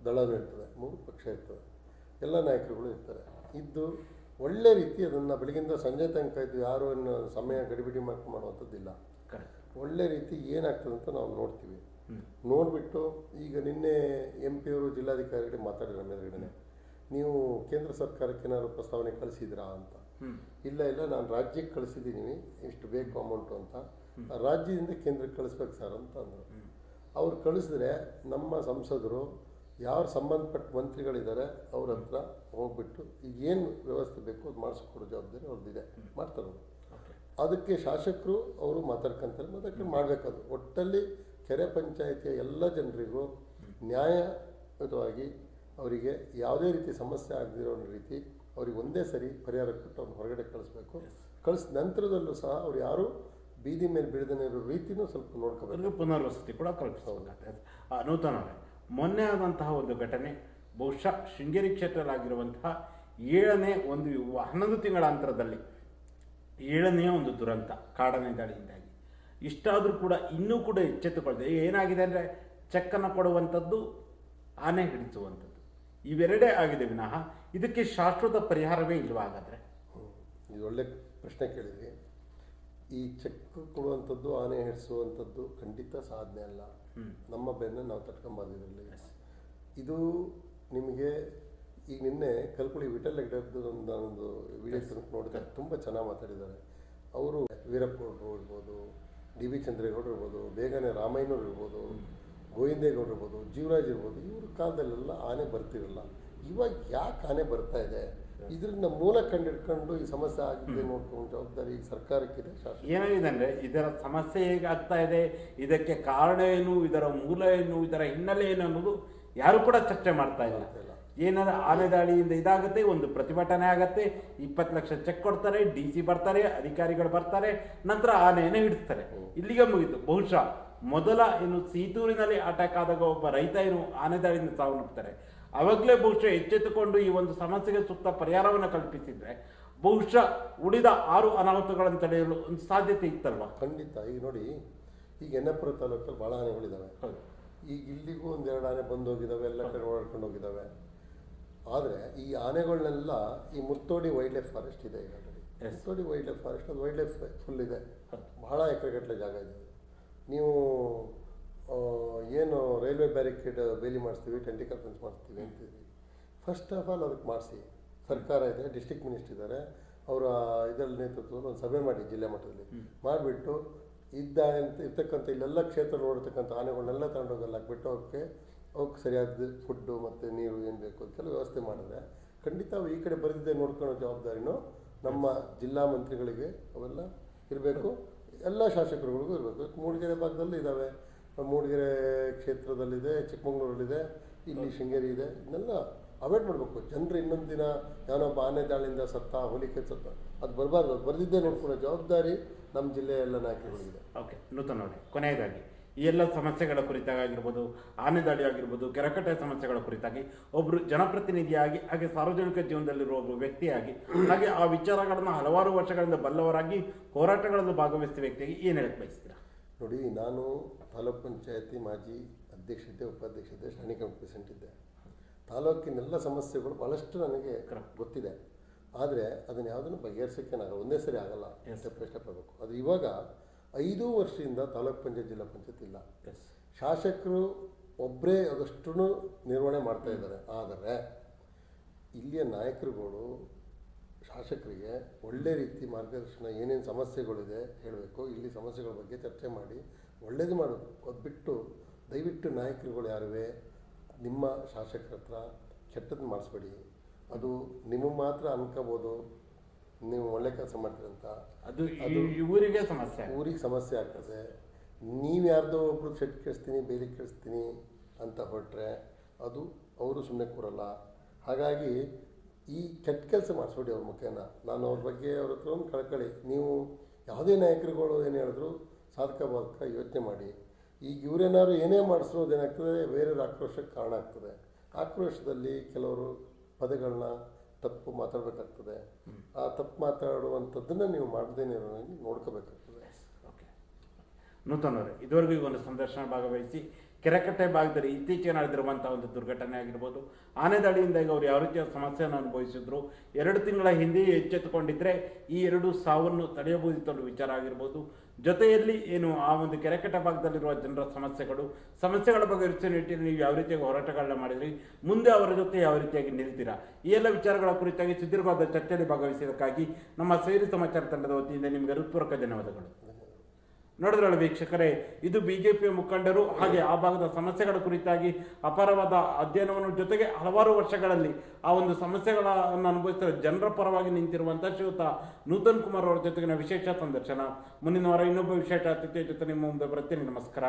ದಳನೂ ಇರ್ತದೆ ಮೂರು ಪಕ್ಷ ಇರ್ತದೆ ಎಲ್ಲ ನಾಯಕರುಗಳು ಇರ್ತಾರೆ. ಇದ್ದು ಒಳ್ಳೆ ರೀತಿ ಅದನ್ನು ಬೆಳಗಿಂದ ಸಂಜೆ ತನಕ ಇದ್ದು ಯಾರು ಇನ್ನು ಸಮಯ ಗಡಿಬಿಡಿ ಮಾಡ್ಕೊಂಡು ಮಾಡುವಂಥದ್ದಿಲ್ಲ. ಕರೆಕ್ಟ್ ಒಳ್ಳೆ ರೀತಿ ಏನಾಗ್ತದೆ ಅಂತ ನಾವು ನೋಡ್ತೀವಿ. ನೋಡಿಬಿಟ್ಟು ಈಗ ನಿನ್ನೆ ಎಂ ಪಿಯವರು ಜಿಲ್ಲಾಧಿಕಾರಿಗಳಿಗೆ ಮಾತಾಡಿದ್ರು ನಮ್ಮ ಎದುರುಗಡೆ. ನೀವು ಕೇಂದ್ರ ಸರ್ಕಾರಕ್ಕೆ ಏನಾದ್ರು ಪ್ರಸ್ತಾವನೆ ಕಳಿಸಿದ್ರಾ ಅಂತ. ಇಲ್ಲ ಇಲ್ಲ ನಾನು ರಾಜ್ಯಕ್ಕೆ ಕಳಿಸಿದ್ದೀನಿ ಇಷ್ಟು ಬೇಕು ಅಮೌಂಟು ಅಂತ. ರಾಜ್ಯದಿಂದ ಕೇಂದ್ರಕ್ಕೆ ಕಳಿಸ್ಬೇಕು ಸರ್ ಅಂತ ಅಂದರು. ಅವ್ರು ಕಳಿಸಿದ್ರೆ ನಮ್ಮ ಸಂಸದರು ಯಾರು ಸಂಬಂಧಪಟ್ಟ ಮಂತ್ರಿಗಳಿದ್ದಾರೆ ಅವ್ರ ಹತ್ರ ಹೋಗ್ಬಿಟ್ಟು ಈಗ ಏನು ವ್ಯವಸ್ಥೆ ಬೇಕು ಅದು ಮಾಡಿಸ್ಕೊಡೋ ಜವಾಬ್ದಾರಿ ಅವ್ರದ್ದಿದೆ. ಮಾಡ್ತಾರೆ ಅವ್ರು. ಅದಕ್ಕೆ ಶಾಸಕರು ಅವರು ಮಾತಾಡ್ಕೊಂತಾರೆ ಮಾತಾಡ್ಕೊಂಡು ಮಾಡಬೇಕದು. ಒಟ್ಟಲ್ಲಿ ಕೆರೆ ಪಂಚಾಯಿತಿಯ ಎಲ್ಲ ಜನರಿಗೂ ನ್ಯಾಯಯುತವಾಗಿ ಅವರಿಗೆ ಯಾವುದೇ ರೀತಿ ಸಮಸ್ಯೆ ಆಗದಿರೋ ರೀತಿ ಅವ್ರಿಗೆ ಒಂದೇ ಸರಿ ಪರಿಹಾರ ಕೊಟ್ಟು ಅವ್ರನ್ನ ಹೊರಗಡೆ ಕಳಿಸ್ಬೇಕು. ಕಳಿಸಿದ ನಂತರದಲ್ಲೂ ಸಹ ಅವ್ರು ಯಾರು ಬೀದಿ ಮೇಲೆ ಬೀಳದೇ ಇರೋ ರೀತಿನೂ ಸ್ವಲ್ಪ ನೋಡ್ಕೋಬೇಕು. ಪುನರ್ವಸತಿ ಕೂಡ ಕಲ್ಪಿಸಬೇಕಾಗ್ತದೆ. ನೂತನ ಮೊನ್ನೆ ಆದಂತಹ ಒಂದು ಘಟನೆ ಬಹುಶಃ ಶೃಂಗೇರಿ ಕ್ಷೇತ್ರದಲ್ಲಾಗಿರುವಂತಹ ಏಳನೇ ಒಂದು ಹನ್ನೊಂದು ತಿಂಗಳ ಅಂತರದಲ್ಲಿ ಏಳನೆಯ ಒಂದು ದುರಂತ ಕಾಡನೆ ದಾಳಿಯಿಂದಾಗಿ. ಇಷ್ಟಾದರೂ ಕೂಡ ಇನ್ನೂ ಕೂಡ ಎಚ್ಚೆತ್ತುಕೊಳ್ಳದೆ ಏನಾಗಿದೆ ಅಂದರೆ ಚೆಕ್ಕನ್ನು ಕೊಡುವಂಥದ್ದು ಆನೆ ಹಿಡಿಸುವಂಥದ್ದು. ಇವೆರಡೇ ಆಗಿದೆ ವಿನಃ. ಇದಕ್ಕೆ ಶಾಶ್ವತ ಪರಿಹಾರವೇ ಹ್ಮ್. ಇದು ಒಳ್ಳೆ ಪ್ರಶ್ನೆ ಕೇಳಿದ್ರಿ. ಈ ಚೆಕ್ ಕೊಡುವಂಥದ್ದು ಆನೆ ಹಿಡಿಸುವಂಥದ್ದು ಖಂಡಿತ ಸಾಧನೆ ಅಲ್ಲ. ನಮ್ಮ ಬೆನ್ನ ನಾವು ತಟ್ಕೊಂಬಂದಿರಲಿಲ್ಲ ಇದು ನಿಮಗೆ ಈಗ ನಿನ್ನೆ ಕಲ್ಕುಳಿ ವಿಠಲ್ ಹೆಗ್ಡೆದ್ದು ಒಂದು ನಾನೊಂದು ವಿಡಿಯೋ ತನಕ ನೋಡಿದೆ ತುಂಬ ಚೆನ್ನಾಗಿ ಮಾತಾಡಿದ್ದಾರೆ. ಅವರು ವೀರಪ್ಪ ಇರ್ಬೋದು ಡಿ ವಿ ಚಂದ್ರೇಗೌಡರು ಇರ್ಬೋದು ಬೇಗನೆ ರಾಮಯ್ಯನವ್ರು ಇರ್ಬೋದು ಗೋವಿಂದೇಗೌಡರು ಇರ್ಬೋದು ಜೀವರಾಜ್ ಇರ್ಬೋದು ಇವ್ರ ಕಾಲದಲ್ಲೆಲ್ಲ ಆನೆ ಬರ್ತಿರಲ್ಲ. ಇವಾಗ ಯಾಕೆ ಆನೆ ಬರ್ತಾ ಇದೆ? ಇದರಿಂದ ಮೂಲ ಕಂಡಿಡ್ಕೊಂಡು ಈ ಸಮಸ್ಯೆ ಆಗಿದೆ ನೋಡ್ಕೊಂಡು ಜವಾಬ್ದಾರಿ ಈ ಸರ್ಕಾರಕ್ಕಿದೆ ಏನಾಗಿದೆ ಅಂದರೆ ಇದರ ಸಮಸ್ಯೆ ಹೇಗೆ ಆಗ್ತಾ ಇದೆ ಇದಕ್ಕೆ ಕಾರಣ ಏನು ಇದರ ಮೂಲ ಏನು ಇದರ ಹಿನ್ನೆಲೆ ಏನು ಅನ್ನೋದು ಯಾರು ಕೂಡ ಚರ್ಚೆ ಮಾಡ್ತಾ ಇಲ್ಲ. ಏನಾದ್ರೆ ಆನೆ ದಾಳಿಯಿಂದ ಇದಾಗುತ್ತೆ ಒಂದು ಪ್ರತಿಭಟನೆ ಆಗುತ್ತೆ ಇಪ್ಪತ್ತು ಲಕ್ಷ ಚೆಕ್ ಕೊಡ್ತಾರೆ ಡಿ ಸಿ ಬರ್ತಾರೆ ಅಧಿಕಾರಿಗಳು ಬರ್ತಾರೆ ನಂತರ ಆನೆಯನ್ನು ಹಿಡಿಸ್ತಾರೆ. ಇಲ್ಲಿಗೆ ಮುಗಿತು. ಬಹುಶಃ ಮೊದಲ ಏನು ಸೀತೂರಿನಲ್ಲಿ ಅಟ್ಯಾಕ್ ಆದಾಗ ಒಬ್ಬ ರೈತ ಏನು ಆನೆ ದಾಳಿಯಿಂದ ಸಾವನ್ನಪ್ತಾರೆ ಅವಾಗಲೇ ಬಹುಶಃ ಎಚ್ಚೆತ್ತುಕೊಂಡು ಈ ಒಂದು ಸಮಸ್ಯೆಗೆ ಸೂಕ್ತ ಪರಿಹಾರವನ್ನು ಕಲ್ಪಿಸಿದ್ರೆ ಬಹುಶಃ ಉಳಿದ ಆರು ಅನಾಹುತಗಳನ್ನು ತಡೆಯಲು ಒಂದು ಸಾಧ್ಯತೆ ಇತ್ತಲ್ವಾ? ಖಂಡಿತ. ಈಗ ನೋಡಿ ಈಗ ಎನ್ನಪುರ ತಾಲೂಕಲ್ಲಿ ಭಾಳ ಆನೆಗಳಿದ್ದಾವೆ ಈಗ ಇಲ್ಲಿಗೂ ಒಂದೆರಡು ಆನೆ ಬಂದು ಹೋಗಿದ್ದಾವೆ ಎಲ್ಲ ಕಡೆ ಓಡಾಡ್ಕೊಂಡು ಹೋಗಿದ್ದಾವೆ ಆದರೆ ಈ ಆನೆಗಳನ್ನೆಲ್ಲ ಈ ಮುತ್ತೋಡಿ ವೈಲ್ಡ್ ಲೈಫ್ ಫಾರೆಸ್ಟ್ ಇದೆ ಈಗ ಆಲ್ರೆಡಿ. ಮುತ್ತೋಡಿ ಮುರ್ತೋಡಿ ವೈಲ್ಡ್ ಲೈಫ್ ಫಾರೆಸ್ಟ್ ಅದು ವೈಲ್ಡ್ ಲೈಫ್ ಫುಲ್ ಇದೆ ಬಹಳ ಎಕರೆಗಟ್ಟಲೆ ಜಾಗ ಇದೆ. ನೀವು ಏನು ರೈಲ್ವೆ ಬ್ಯಾರಿಕೇಡ್ ಬೇಲಿ ಮಾಡಿಸ್ತೀವಿ ಟೆಂಟಿಕಲ್ ಫೆನ್ಸ್ ಮಾಡಿಸ್ತೀವಿ ಅಂತೀವಿ ಫಸ್ಟ್ ಆಫ್ ಆಲ್ ಅದಕ್ಕೆ ಮಾಡಿಸಿ. ಸರ್ಕಾರ ಇದೆ ಡಿಸ್ಟಿಕ್ ಮಿನಿಸ್ಟರ್ ಇದ್ದಾರೆ. ಅವರ ಇದರಲ್ಲಿ ನೇತೃತ್ವದಲ್ಲಿ ಒಂದು ಸಭೆ ಮಾಡಿ ಜಿಲ್ಲೆ ಮಟ್ಟದಲ್ಲಿ. ಮಾಡಿಬಿಟ್ಟು ಇದ್ದ ಇರ್ತಕ್ಕಂಥ ಇಲ್ಲೆಲ್ಲ ಕ್ಷೇತ್ರ ನೋಡಿರ್ತಕ್ಕಂಥ ಆನೆಗಳನ್ನೆಲ್ಲ ತಗೊಂಡೋಗಲ್ಲ ಬಿಟ್ಟು ಹಾಕ್ಬಿಟ್ಟು ಅವಕ್ಕೆ ಅವಕ್ಕೆ ಸರಿಯಾದ ಫುಡ್ಡು ಮತ್ತು ನೀರು ಏನು ಬೇಕು ಅಂತೆಲ್ಲ ವ್ಯವಸ್ಥೆ ಮಾಡಿದ್ರೆ ಖಂಡಿತ ಈ ಕಡೆ ಬರೆದಿದ್ದೆ ನೋಡ್ಕೊಳ್ಳೋ ಜವಾಬ್ದಾರಿನೂ ನಮ್ಮ ಜಿಲ್ಲಾ ಮಂತ್ರಿಗಳಿಗೆ ಅವೆಲ್ಲ ಇರಬೇಕು. ಎಲ್ಲ ಶಾಸಕರುಗಳಿಗೂ ಇರಬೇಕು. ಮೂಡಿಗೆರೆ ಭಾಗದಲ್ಲಿ ಇದ್ದಾವೆ ಮೂಡಿಗೆರೆ ಕ್ಷೇತ್ರದಲ್ಲಿದೆ, ಚಿಕ್ಕಮಗಳೂರಲ್ಲಿದೆ, ಇಲ್ಲಿ ಶೃಂಗೇರಿ ಇದೆ. ಇದನ್ನೆಲ್ಲ ಅವಾಯ್ಡ್ ಮಾಡಬೇಕು. ಜನರು ಇನ್ನೊಂದು ದಿನ ಯಾವನೋ ಆನೆ ದಾಳಿಯಿಂದ ಸತ್ತ ಹೋಲಿಕೆ ಸತ್ತ, ಅದು ಬರಬಾರ್ದು. ಬರೆದಿದ್ದೇ ನೋಡ್ಕೊಳ್ಳೋ ಜವಾಬ್ದಾರಿ ನಮ್ಮ ಜಿಲ್ಲೆಯೆಲ್ಲ ನಾಯಕರುಗಳಿದೆ ಓಕೆ, ನೂತನ ಅವರೇ ಕೊನೆಯದಾಗಿ ಈ ಎಲ್ಲ ಸಮಸ್ಯೆಗಳ ಕುರಿತಾಗಿರ್ಬೋದು ಆನೆ ದಾಳಿ ಆಗಿರ್ಬೋದು ಕೆರಕಟ್ಟೆ ಸಮಸ್ಯೆಗಳ ಕುರಿತಾಗಿ ಒಬ್ಬರು ಜನಪ್ರತಿನಿಧಿಯಾಗಿ ಹಾಗೆ ಸಾರ್ವಜನಿಕ ಜೀವನದಲ್ಲಿರುವ ಒಬ್ಬ ವ್ಯಕ್ತಿಯಾಗಿ ಹಾಗೆ ಆ ವಿಚಾರಗಳನ್ನು ಹಲವಾರು ವರ್ಷಗಳಿಂದ ಬಲ್ಲವರಾಗಿ ಹೋರಾಟಗಳಲ್ಲಿ ಭಾಗವಹಿಸಿದ ವ್ಯಕ್ತಿಯಾಗಿ ಏನು ಹೇಳಕ್ಕೆ ಬಯಸ್ತೀರಾ? ನೋಡಿ ನಾನು ತಾಲೂಕ್ ಪಂಚಾಯತಿ ಮಾಜಿ ಅಧ್ಯಕ್ಷತೆ ಉಪಾಧ್ಯಕ್ಷತೆ ಶಾಣಿ ಕಮಿಟಿ ತಾಲೂಕಿನ ಇದ್ದೆ ತಾಲೂಕಿನೆಲ್ಲ ಸಮಸ್ಯೆಗಳು ಭಾಳಷ್ಟು ನನಗೆ ಗೊತ್ತಿದೆ. ಆದರೆ ಅದನ್ನು ಯಾವುದನ್ನು ಬಗೆಹರಿಸೋಕ್ಕೇನಾಗಲ್ಲ ಒಂದೇ ಸರಿ ಆಗಲ್ಲ ಸ್ಟೆಪ್ ಬೈ ಸ್ಟೆಪ್ ಆಗಬೇಕು ಅದು ಇವಾಗ ಐದು ವರ್ಷದಿಂದ ತಾಲೂಕ್ ಪಂಚಾಯತ್ ಜಿಲ್ಲಾ ಪಂಚಾಯತ್ ಇಲ್ಲ. ಶಾಸಕರು ಒಬ್ಬರೇ ಅದಷ್ಟು ನಿರ್ವಹಣೆ ಮಾಡ್ತಾ ಇದ್ದಾರೆ. ಆದರೆ ಇಲ್ಲಿಯ ನಾಯಕರುಗಳು ಶಾಸಕರಿಗೆ ಒಳ್ಳೆ ರೀತಿ ಮಾರ್ಗದರ್ಶನ ಏನೇನು ಸಮಸ್ಯೆಗಳಿದೆ ಹೇಳಬೇಕು. ಇಲ್ಲಿ ಸಮಸ್ಯೆಗಳ ಬಗ್ಗೆ ಚರ್ಚೆ ಮಾಡಿ ಒಳ್ಳೇದು ಮಾಡಬೇಕು ಅದು ಬಿಟ್ಟು ದಯವಿಟ್ಟು ನಾಯಕರುಗಳು ಯಾರಿವೆ ನಿಮ್ಮ ಶಾಸಕರ ಹತ್ರ ಕೆಟ್ಟದ್ದು ಮಾಡಿಸ್ಬೇಡಿ. ಅದು ನಿಮಗೆ ಮಾತ್ರ ಅನ್ಕೋಬೋದು. ನೀವು ಒಳ್ಳೆ ಕೆಲಸ ಮಾಡ್ತೀರಂತ ಅದು ಈ ಊರಿಗೆ ಸಮಸ್ಯೆ. ಊರಿಗೆ ಸಮಸ್ಯೆ ಆಗ್ತದೆ. ನೀವು ಯಾರ್ದೋ ಒಬ್ರು ಶೆಟ್ ಕಳಿಸ್ತೀನಿ ಬೇರೆ ಕಳಿಸ್ತೀನಿ ಅಂತ ಹೊರಟ್ರೆ ಅದು ಅವರು ಸುಮ್ಮನೆ ಕೂರಲ್ಲ. ಹಾಗಾಗಿ ಈ ಕೆಟ್ಟ ಕೆಲಸ ಮಾಡಿಸ್ಬಿಡಿ ಅವ್ರ ಮುಖೇನ. ನಾನು ಅವ್ರ ಬಗ್ಗೆ ಅವ್ರ ಹತ್ರ ಒಂದು ಕಳ್ಕಳಿ ನೀವು ಯಾವುದೇ ನಾಯಕರುಗಳು ಏನು ಹೇಳಿದ್ರು ಸಾಧಕ ಬಾಧಕ ಯೋಚನೆ ಮಾಡಿ. ಈಗ ಇವರೇನಾದ್ರು ಏನೇ ಮಾಡಿಸ್ರು ಅದೇನಾಗ್ತದೆ ಬೇರೆಯವ್ರ ಆಕ್ರೋಶಕ್ಕೆ ಕಾರಣ ಆಗ್ತದೆ. ಆಕ್ರೋಶದಲ್ಲಿ ಕೆಲವರು ಪದಗಳನ್ನ ತಪ್ಪು ಮಾತಾಡಬೇಕಾಗ್ತದೆ. ಆ ತಪ್ಪು ಮಾತಾಡುವಂಥದ್ದನ್ನು ನೀವು ಮಾಡದೇನೆ ನೋಡ್ಕೋಬೇಕಾಗ್ತದೆ. ಓಕೆ ನೂತನ್ ಅವರೇ ಇದುವರೆಗೂ ಈ ಒಂದು ಸಂದರ್ಶನ ಭಾಗವಹಿಸಿ, ಕೆರೆಕಟ್ಟೆ ಭಾಗದಲ್ಲಿ ಇತ್ತೀಚೆಗೆ ನಡೆದಿರುವಂಥ ಒಂದು ದುರ್ಘಟನೆ ಆಗಿರ್ಬೋದು ಆನೆ ದಾಳಿಯಿಂದಾಗಿ ಅವರು ಯಾವ ರೀತಿಯ ಸಮಸ್ಯೆಯನ್ನು ಅನುಭವಿಸಿದ್ರು, ಎರಡು ತಿಂಗಳ ಹಿಂದೆಯೇ ಎಚ್ಚೆತ್ತುಕೊಂಡಿದ್ದರೆ ಈ ಎರಡು ಸಾವನ್ನು ತಡೆಯಬಹುದಿತ್ತು ವಿಚಾರ ಆಗಿರ್ಬೋದು ಜೊತೆಯಲ್ಲಿ ಏನು, ಆ ಒಂದು ಕೆರೆಕಟ್ಟ ಭಾಗದಲ್ಲಿರುವ ಜನರ ಸಮಸ್ಯೆಗಳು, ಸಮಸ್ಯೆಗಳ ಬಗೆಹರಿಸುವ ನಿಟ್ಟಿನಲ್ಲಿ ನೀವು ಯಾವ ರೀತಿಯಾಗಿ ಹೋರಾಟಗಳನ್ನ ಮಾಡಿದ್ರಿ, ಮುಂದೆ ಅವರ ಜೊತೆ ಯಾವ ರೀತಿಯಾಗಿ ನಿಲ್ತೀರಾ? ಈ ಎಲ್ಲ ವಿಚಾರಗಳ ಕುರಿತಾಗಿ ಸುದೀರ್ಘವಾದ ಚರ್ಚೆಯಲ್ಲಿ ಭಾಗವಹಿಸಿದ್ದಕ್ಕಾಗಿ ನಮ್ಮ ಸೇರಿ ಸಮಾಚಾರ ತಂಡದ ವತಿಯಿಂದ ನಿಮಗೆ ಹೃತ್ಪೂರ್ವಕ ಧನ್ಯವಾದಗಳು. ನೋಡಿದ್ರಲ್ಲ ವೀಕ್ಷಕರೇ, ಇದು ಬಿಜೆಪಿಯ ಮುಖಂಡರು ಹಾಗೆ ಆ ಭಾಗದ ಸಮಸ್ಯೆಗಳ ಕುರಿತಾಗಿ ಅಪಾರವಾದ ಅಧ್ಯಯನವನ್ನು ಜೊತೆಗೆ ಹಲವಾರು ವರ್ಷಗಳಲ್ಲಿ ಆ ಒಂದು ಸಮಸ್ಯೆಗಳನ್ನು ಅನುಭವಿಸಿದ ಜನರ ಪರವಾಗಿ ನಿಂತಿರುವಂತಹ ಶ್ರೀಯುತ ನೂತನ್ ಕುಮಾರ್ ಅವರ ಜೊತೆಗಿನ ವಿಶೇಷ ಸಂದರ್ಶನ. ಮುಂದಿನ ವಾರ ಇನ್ನೊಬ್ಬ ವಿಶೇಷ ಅತಿಥಿಯ ಜೊತೆ ನಿಮ್ಮ ಮುಂದೆ ಬರುತ್ತೇನೆ ನಮಸ್ಕಾರ.